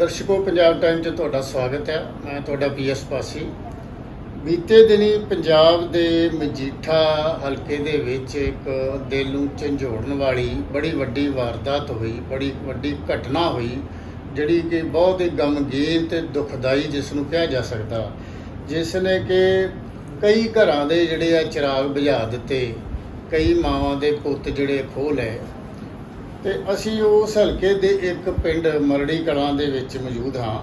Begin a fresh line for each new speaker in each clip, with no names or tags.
ਦਰਸ਼ਕੋ, Punjab time 'ਚ ਤੁਹਾਡਾ ਸਵਾਗਤ ਹੈ। ਮੈਂ ਤੁਹਾਡਾ ਪੀਐਸ ਪਾਸੀ। ਬੀਤੇ ਦਿਨੀ ਪੰਜਾਬ ਦੇ ਮਜੀਠਾ ਹਲਕੇ ਦੇ ਵਿੱਚ ਇੱਕ ਦਿਲ ਨੂੰ ਝੰਜੋੜਨ ਵਾਲੀ ਬੜੀ ਵੱਡੀ ਵਾਰਦਾਤ ਹੋਈ, ਬੜੀ ਵੱਡੀ ਘਟਨਾ ਹੋਈ, ਜਿਹੜੀ ਕਿ ਬਹੁਤ ਹੀ ਗਮਗੀਨ ਤੇ ਦੁਖਦਾਈ ਜਿਸ ਨੂੰ ਕਿਹਾ ਜਾ ਸਕਦਾ। ਜਿਸ ਨੇ ਕਿ ਕਈ ਘਰਾਂ ਦੇ ਜਿਹੜੇ ਆ ਚਿਰਾਗ ਬੁਝਾ ਦਿੱਤੇ, ਕਈ ਮਾਵਾਂ ਦੇ ਪੁੱਤ ਜਿਹੜੇ ਖੋਹ ਲਏ ਤੇ ਅਸੀਂ ਉਸ ਹਲਕੇ ਦੇ ਇੱਕ ਪਿੰਡ ਮਰੜੀ ਕਲਾਂ ਦੇ ਵਿੱਚ ਮੌਜੂਦ ਹਾਂ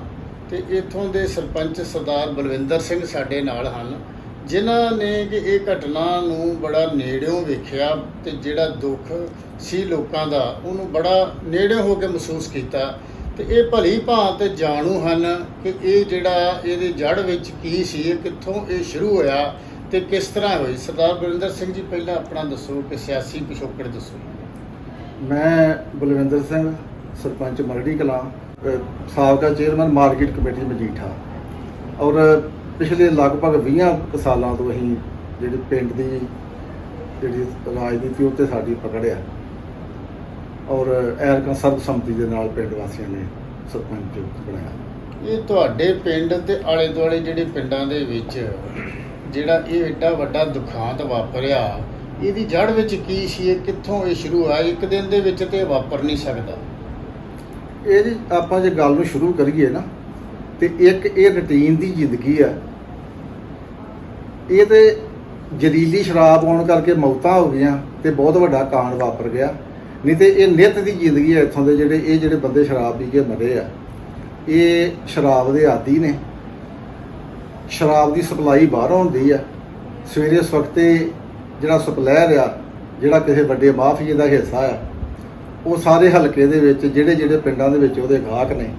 ਤੇ ਇੱਥੋਂ ਦੇ ਸਰਪੰਚ ਸਰਦਾਰ ਬਲਵਿੰਦਰ ਸਿੰਘ ਸਾਡੇ ਨਾਲ ਹਨ, ਜਿਨ੍ਹਾਂ ਨੇ ਕਿ ਇਹ ਘਟਨਾ ਨੂੰ ਬੜਾ ਨੇੜਿਓਂ ਵੇਖਿਆ ਤੇ ਜਿਹੜਾ ਦੁੱਖ ਸੀ ਲੋਕਾਂ ਦਾ, ਉਹਨੂੰ ਬੜਾ ਨੇੜਿਓਂ ਹੋ ਕੇ ਮਹਿਸੂਸ ਕੀਤਾ। ਤੇ ਇਹ ਭਲੀ ਭਾਂਤ ਜਾਣੂ ਹਨ ਕਿ ਇਹ ਜਿਹੜਾ ਇਹਦੇ ਜੜ ਵਿੱਚ ਕੀ ਸੀ ਕਿੱਥੋਂ ਇਹ ਸ਼ੁਰੂ ਹੋਇਆ ਤੇ ਕਿਸ ਤਰ੍ਹਾਂ ਹੋਈ। ਸਰਦਾਰ ਬਲਵਿੰਦਰ ਸਿੰਘ ਜੀ, ਪਹਿਲਾਂ ਆਪਣਾ ਦੱਸੋ ਕਿ ਸਿਆਸੀ ਪਿਛੋਕੜ ਦੱਸੋ।
ਮੈਂ ਬਲਵਿੰਦਰ ਸਿੰਘ, ਸਰਪੰਚ ਮਰੜੀ ਕਲਾਂ ਸਾਬਕਾ ਚੇਅਰਮੈਨ ਮਾਰਕੀਟ ਕਮੇਟੀ ਮਜੀਠਾ। ਔਰ ਪਿਛਲੇ ਲਗਭਗ 20 ਕੁ ਸਾਲਾਂ ਤੋਂ ਅਸੀਂ ਜਿਹੜੀ ਪਿੰਡ ਦੀ ਜਿਹੜੀ ਰਾਜਨੀਤੀ ਉੱਤੇ ਸਾਡੀ ਪਕੜ ਆ ਔਰ ਐਰਕਾ ਸਰਬਸੰਮਤੀ ਦੇ ਨਾਲ ਪਿੰਡ ਵਾਸੀਆਂ ਨੇ ਸਰਪੰਚ ਬਣਾਇਆ।
ਇਹ ਤੁਹਾਡੇ ਪਿੰਡ ਤੇ ਆਲੇ ਦੁਆਲੇ ਜਿਹੜੇ ਪਿੰਡਾਂ ਦੇ ਵਿੱਚ ਜਿਹੜਾ ਇਹ ਐਡਾ ਵੱਡਾ ਦੁਖਾਂਤ ਵਾਪਰਿਆ ਇਹਦੀ ਜੜ ਵਿੱਚ ਕੀ ਸੀ, ਇਹ ਕਿੱਥੋਂ ਇਹ ਸ਼ੁਰੂ ਹੋਇਆ? ਇੱਕ ਦਿਨ ਦੇ ਵਿੱਚ ਤੇ ਵਾਪਰ ਨਹੀਂ ਸਕਦਾ।
ਇਹ ਜੀ, ਆਪਾਂ ਜੇ ਗੱਲ ਨੂੰ ਸ਼ੁਰੂ ਕਰੀਏ ਨਾ, ਤੇ ਇੱਕ ਇਹ ਰੁਟੀਨ ਦੀ ਜ਼ਿੰਦਗੀ ਆ। ਇਹ ਤੇ ਜ਼ਹਿਰੀਲੀ ਸ਼ਰਾਬ ਆਉਣ ਕਰਕੇ ਮੌਤਾਂ ਹੋ ਗਈਆਂ ਤੇ ਬਹੁਤ ਵੱਡਾ ਕਾਂਡ ਵਾਪਰ ਗਿਆ। ਨਹੀਂ ਤੇ ਇਹ ਨਿਤ ਦੀ ਜ਼ਿੰਦਗੀ ਹੈ ਇੱਥੋਂ ਦੇ ਜਿਹੜੇ, ਇਹ ਜਿਹੜੇ ਬੰਦੇ ਸ਼ਰਾਬ ਪੀ ਕੇ ਮਰੇ ਆ, ਇਹ ਸ਼ਰਾਬ ਦੇ ਆਦੀ ਨੇ। ਸ਼ਰਾਬ ਦੀ ਸਪਲਾਈ ਬਾਹਰੋਂ ਹੁੰਦੀ ਆ। ਸਵੇਰੇ ਸਵਖਤੇ ਜਿਹੜਾ ਸਪਲਾਇਰ ਆ, ਜਿਹੜਾ ਕਿਸੇ ਵੱਡੇ ਮਾਫੀਏ ਦਾ ਹਿੱਸਾ ਆ, ਉਹ ਸਾਰੇ ਹਲਕੇ ਦੇ ਵਿੱਚ, ਜਿਹੜੇ ਜਿਹੜੇ ਪਿੰਡਾਂ ਦੇ ਵਿੱਚ ਉਹਦੇ ਗਾਹਕ ਨੇ,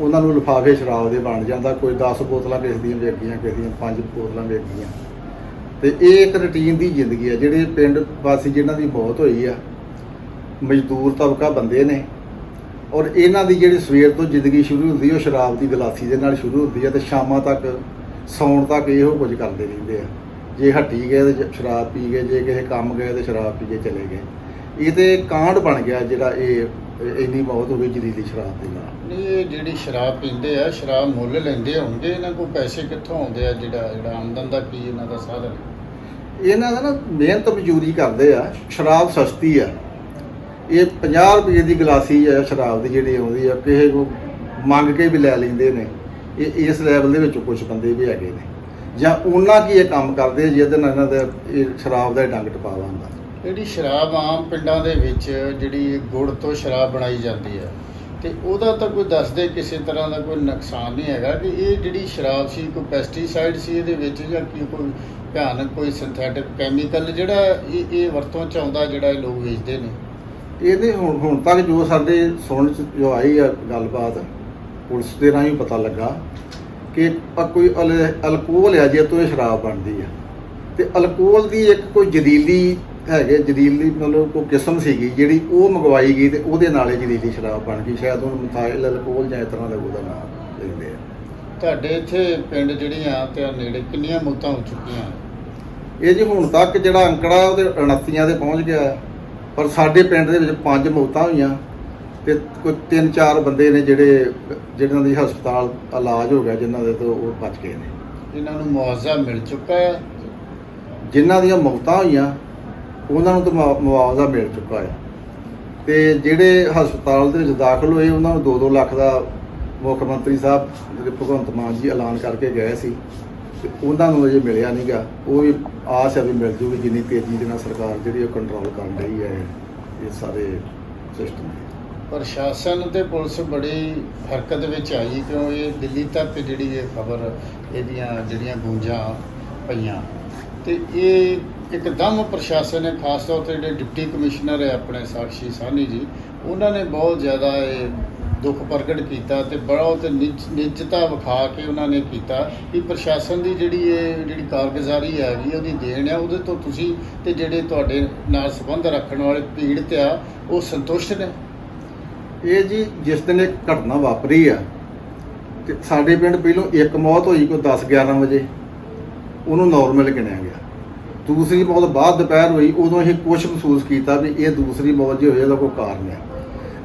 ਉਹਨਾਂ ਨੂੰ ਲਿਫਾਫੇ ਸ਼ਰਾਬ ਦੇ ਬਣ ਜਾਂਦਾ, ਕੋਈ 10 ਬੋਤਲਾਂ ਕਿਸੇ ਦੀਆਂ ਵੇਚੀਆਂ, ਕਿਸੇ ਦੀਆਂ 5 ਬੋਤਲਾਂ ਵੇਚੀਆਂ। ਤੇ ਇਹ ਇੱਕ ਰੁਟੀਨ ਦੀ ਜ਼ਿੰਦਗੀ ਆ, ਜਿਹੜੇ ਪਿੰਡ ਵਾਸੀ ਜਿਨ੍ਹਾਂ ਦੀ ਮੌਤ ਹੋਈ ਆ, ਮਜ਼ਦੂਰ ਤਬਕਾ ਬੰਦੇ ਨੇ, ਔਰ ਇਹਨਾਂ ਦੀ ਜਿਹੜੀ ਸਵੇਰ ਤੋਂ ਜ਼ਿੰਦਗੀ ਸ਼ੁਰੂ ਹੁੰਦੀ, ਉਹ ਸ਼ਰਾਬ ਦੀ ਗਲਾਸੀ ਦੇ ਨਾਲ ਸ਼ੁਰੂ ਹੁੰਦੀ ਆ, ਤੇ ਸ਼ਾਮਾਂ ਤੱਕ, ਸੌਣ ਤੱਕ ਇਹੋ ਕੁਝ ਕਰਦੇ ਰਹਿੰਦੇ ਆ। ਜੇ ਹੱਟੀ ਗਏ ਤੇ ਸ਼ਰਾਬ ਪੀ ਗਏ ਜੇ ਕਿਸੇ ਕੰਮ ਗਏ ਤੇ ਸ਼ਰਾਬ ਪੀ ਕੇ ਚਲੇ ਗਏ। ਇਹ ਤੇ ਕਾਂਡ ਬਣ ਗਿਆ ਜਿਹੜਾ ਇਹ ਇੰਨੀ ਮੌਤ ਹੋ ਗਈ ਜ਼ਹਿਰੀਲੀ ਸ਼ਰਾਬ ਦੇ ਨਾਲ।
ਨਹੀਂ ਇਹ ਜਿਹੜੀ ਸ਼ਰਾਬ ਪੀਂਦੇ ਆ ਸ਼ਰਾਬ ਮੁੱਲ ਲੈਂਦੇ ਹੋਣਗੇ ਇਹਨਾਂ ਕੋਲ ਪੈਸੇ ਕਿੱਥੋਂ ਆਉਂਦੇ ਆ ਜਿਹੜਾ ਜਿਹੜਾ ਆਮਦਨ ਦਾ ਕੀ ਇਹਨਾਂ ਦਾ ਸਾਧਨ?
ਇਹਨਾਂ ਦਾ ਨਾ ਮਿਹਨਤ ਮਜ਼ਦੂਰੀ ਕਰਦੇ ਆ ਸ਼ਰਾਬ ਸਸਤੀ ਆ। ਇਹ 50 ਰੁਪਏ ਦੀ ਗਲਾਸੀ ਆ ਸ਼ਰਾਬ ਦੀ ਜਿਹੜੀ ਆਉਂਦੀ ਆ ਕਿਸੇ ਕੋ ਮੰਗ ਕੇ ਵੀ ਲੈ ਲੈਂਦੇ ਨੇ। ਇਹ ਇਸ ਲੈਵਲ ਦੇ ਵਿੱਚ ਕੁਝ ਬੰਦੇ ਵੀ ਹੈਗੇ ਨੇ। ਜਾਂ ਉਹਨਾਂ ਕੀ ਇਹ ਕੰਮ ਕਰਦੇ ਜਿਹਦੇ ਨਾਲ ਇਹਨਾਂ ਦਾ ਇਹ ਸ਼ਰਾਬ ਦਾ ਡੰਗ ਟਪਾਵਾ ਹੁੰਦਾ
ਜਿਹੜੀ ਸ਼ਰਾਬ ਆਮ ਪਿੰਡਾਂ ਦੇ ਵਿੱਚ ਜਿਹੜੀ ਗੁੜ ਤੋਂ ਸ਼ਰਾਬ ਬਣਾਈ ਜਾਂਦੀ ਹੈ ਤੇ ਉਹਦਾ ਤਾਂ ਕੋਈ ਦੱਸਦੇ ਕਿਸੇ ਤਰ੍ਹਾਂ ਦਾ ਕੋਈ ਨੁਕਸਾਨ ਨਹੀਂ ਹੈਗਾ ਕਿ ਇਹ ਜਿਹੜੀ ਸ਼ਰਾਬ ਸੀ ਕੋਈ ਪੈਸਟੀਸਾਈਡ ਸੀ ਇਹਦੇ ਵਿੱਚ ਜਾਂ ਕੀ ਕੋਈ ਭਿਆਨਕ ਕੋਈ ਸਿੰਥੈਟਿਕ ਕੈਮੀਕਲ ਜਿਹੜਾ ਇਹ ਇਹ ਵਰਤੋਂ ਚ ਆਉਂਦਾ ਜਿਹੜਾ ਇਹ ਲੋਕ ਵੇਚਦੇ ਨੇ?
ਇਹਦੇ ਹੁਣ ਹੁਣ ਤੱਕ ਜੋ ਸਾਡੇ ਸੁਣਨ ਚ ਜੋ ਆਈ ਆ ਗੱਲਬਾਤ ਪੁਲਿਸ ਦੇ ਰਾਹੀਂ ਪਤਾ ਲੱਗਾ ਕਿ ਕੋਈ ਅਲ- ਅਲਕੋਹਲ ਆ ਜੇ ਤੋਂ ਇਹ ਸ਼ਰਾਬ ਬਣਦੀ ਆ। ਤੇ ਅਲਕੋਹਲ ਦੀ ਇੱਕ ਕੋਈ ਜਦੀਲੀ ਹੈਗੇ ਜਦੀਲੀ ਮਤਲਬ ਕੋਈ ਕਿਸਮ ਸੀਗੀ ਜਿਹੜੀ ਉਹ ਮੰਗਵਾਈ ਗਈ ਤੇ ਉਹਦੇ ਨਾਲ ਇਹ ਜਦੀਲੀ ਸ਼ਰਾਬ ਬਣ ਗਈ। ਸ਼ਾਇਦ ਉਹਨੂੰ ਮਿਥਾਇਲ ਅਲਕੋਹਲ ਜਾਂ ਇਸ ਤਰ੍ਹਾਂ ਦਾ ਉਹਦਾ ਨਾਮ ਲੈਂਦੇ ਆ।
ਤੁਹਾਡੇ ਇੱਥੇ ਪਿੰਡ ਜਿਹੜੀਆਂ ਤੇ ਨੇੜੇ ਕਿੰਨੀਆਂ ਮੌਤਾਂ ਹੋ ਚੁੱਕੀਆਂ?
ਇਹ ਜੀ ਹੁਣ ਤੱਕ ਜਿਹੜਾ ਅੰਕੜਾ ਉਹਦੇ 29 ਤੇ ਪਹੁੰਚ ਗਿਆ ਹੈ। ਪਰ ਸਾਡੇ ਪਿੰਡ ਦੇ ਵਿੱਚ ਪੰਜ ਮੌਤਾਂ ਹੋਈਆਂ। ਤੇ ਕੋਈ ਤਿੰਨ ਚਾਰ ਬੰਦੇ ਨੇ ਜਿਹੜੇ ਜਿਹਨਾਂ ਦੀ ਹਸਪਤਾਲ ਇਲਾਜ ਹੋ ਗਿਆ ਜਿਨ੍ਹਾਂ ਦੇ ਤੋਂ ਉਹ ਬਚ ਗਏ ਨੇ।
ਇਹਨਾਂ ਨੂੰ ਮੁਆਵਜ਼ਾ ਮਿਲ ਚੁੱਕਾ ਹੈ
ਜਿਨ੍ਹਾਂ ਦੀਆਂ ਮੌਤਾਂ ਹੋਈਆਂ ਉਹਨਾਂ ਨੂੰ ਤਾਂ ਮੁਆ- ਮੁਆਵਜ਼ਾ ਮਿਲ ਚੁੱਕਾ ਹੈ ਤੇ ਜਿਹੜੇ ਹਸਪਤਾਲ ਦੇ ਵਿੱਚ ਦਾਖਲ ਹੋਏ ਉਹਨਾਂ ਨੂੰ 2-2 ਲੱਖ ਦਾ ਮੁੱਖ ਮੰਤਰੀ ਸਾਹਿਬ ਜਿਹੜੇ ਭਗਵੰਤ ਮਾਨ ਜੀ ਐਲਾਨ ਕਰਕੇ ਗਏ ਸੀ ਤੇ ਉਹਨਾਂ ਨੂੰ ਅਜੇ ਮਿਲਿਆ ਨਹੀਂਗਾ ਉਹ ਵੀ ਆਸ ਹੈ ਵੀ ਮਿਲ ਜੂਗੀ ਜਿੰਨੀ ਤੇਜ਼ੀ ਦੇ ਨਾਲ ਸਰਕਾਰ ਜਿਹੜੀ ਉਹ ਕੰਟਰੋਲ ਕਰਨ ਰਹੀ ਹੈ ਇਹ ਸਾਰੇ ਸਿਸਟਮ
ਪ੍ਰਸ਼ਾਸਨ ਤੇ ਪੁਲਿਸ ਬੜੀ ਹਰਕਤ ਵਿੱਚ ਆਈ ਕਿਉਂ? ਇਹ ਦਿੱਲੀ ਤੱਕ ਜਿਹੜੀ ਇਹ ਖਬਰ, ਇਹਦੀਆਂ ਜਿਹੜੀਆਂ ਗੂੰਜਾਂ ਪਈਆਂ। ਤੇ ਇਹ ਇੱਕਦਮ ਪ੍ਰਸ਼ਾਸਨ ਨੇ, ਖਾਸ ਤੌਰ ਤੇ ਜਿਹੜੇ ਡਿਪਟੀ ਕਮਿਸ਼ਨਰ ਹੈ ਆਪਣੇ ਸਾਕਸ਼ੀ ਸਾਹਨੀ ਜੀ, ਉਹਨਾਂ ਨੇ ਬਹੁਤ ਜ਼ਿਆਦਾ ਇਹ ਦੁੱਖ ਪ੍ਰਗਟ ਕੀਤਾ ਤੇ ਬੜਾ ਉਹ ਤੇ ਨਿਜ- ਨਿੱਜਤਾ ਵਿਖਾ ਕੇ ਉਹਨਾਂ ਨੇ ਕੀਤਾ ਕਿ ਪ੍ਰਸ਼ਾਸਨ ਦੀ ਜਿਹੜੀ ਇਹ, ਜਿਹੜੀ ਕਾਰਗੁਜ਼ਾਰੀ ਹੈਗੀ, ਉਹਦੀ ਦੇਣ ਆ ਉਹਦੇ ਤੋਂ ਤੁਸੀਂ ਤੇ ਜਿਹੜੇ ਤੁਹਾਡੇ ਨਾਲ ਸੰਬੰਧ ਰੱਖਣ ਵਾਲੇ ਪੀੜਤ ਆ, ਉਹ ਸੰਤੁਸ਼ਟ ਨੇ।
ਇਹ ਜੀ ਜਿਸ ਦਿਨ ਇਹ ਘਟਨਾ ਵਾਪਰੀ ਆ, ਤੇ ਸਾਡੇ ਪਿੰਡ ਪਹਿਲੋਂ ਇੱਕ ਮੌਤ ਹੋਈ ਕੋਈ 10 11 ਵਜੇ। ਉਹਨੂੰ ਨਾਰਮਲ ਗਿਣਿਆ ਗਿਆ। ਦੂਸਰੀ ਮੌਤ ਬਾਅਦ ਦੁਪਹਿਰ ਹੋਈ, ਉਦੋਂ ਅਸੀਂ ਕੁਝ ਮਹਿਸੂਸ ਕੀਤਾ ਵੀ ਇਹ ਦੂਸਰੀ ਮੌਤ ਜੇ ਹੋਈ, ਇਹਦਾ ਕੋਈ ਕਾਰਨ ਹੈ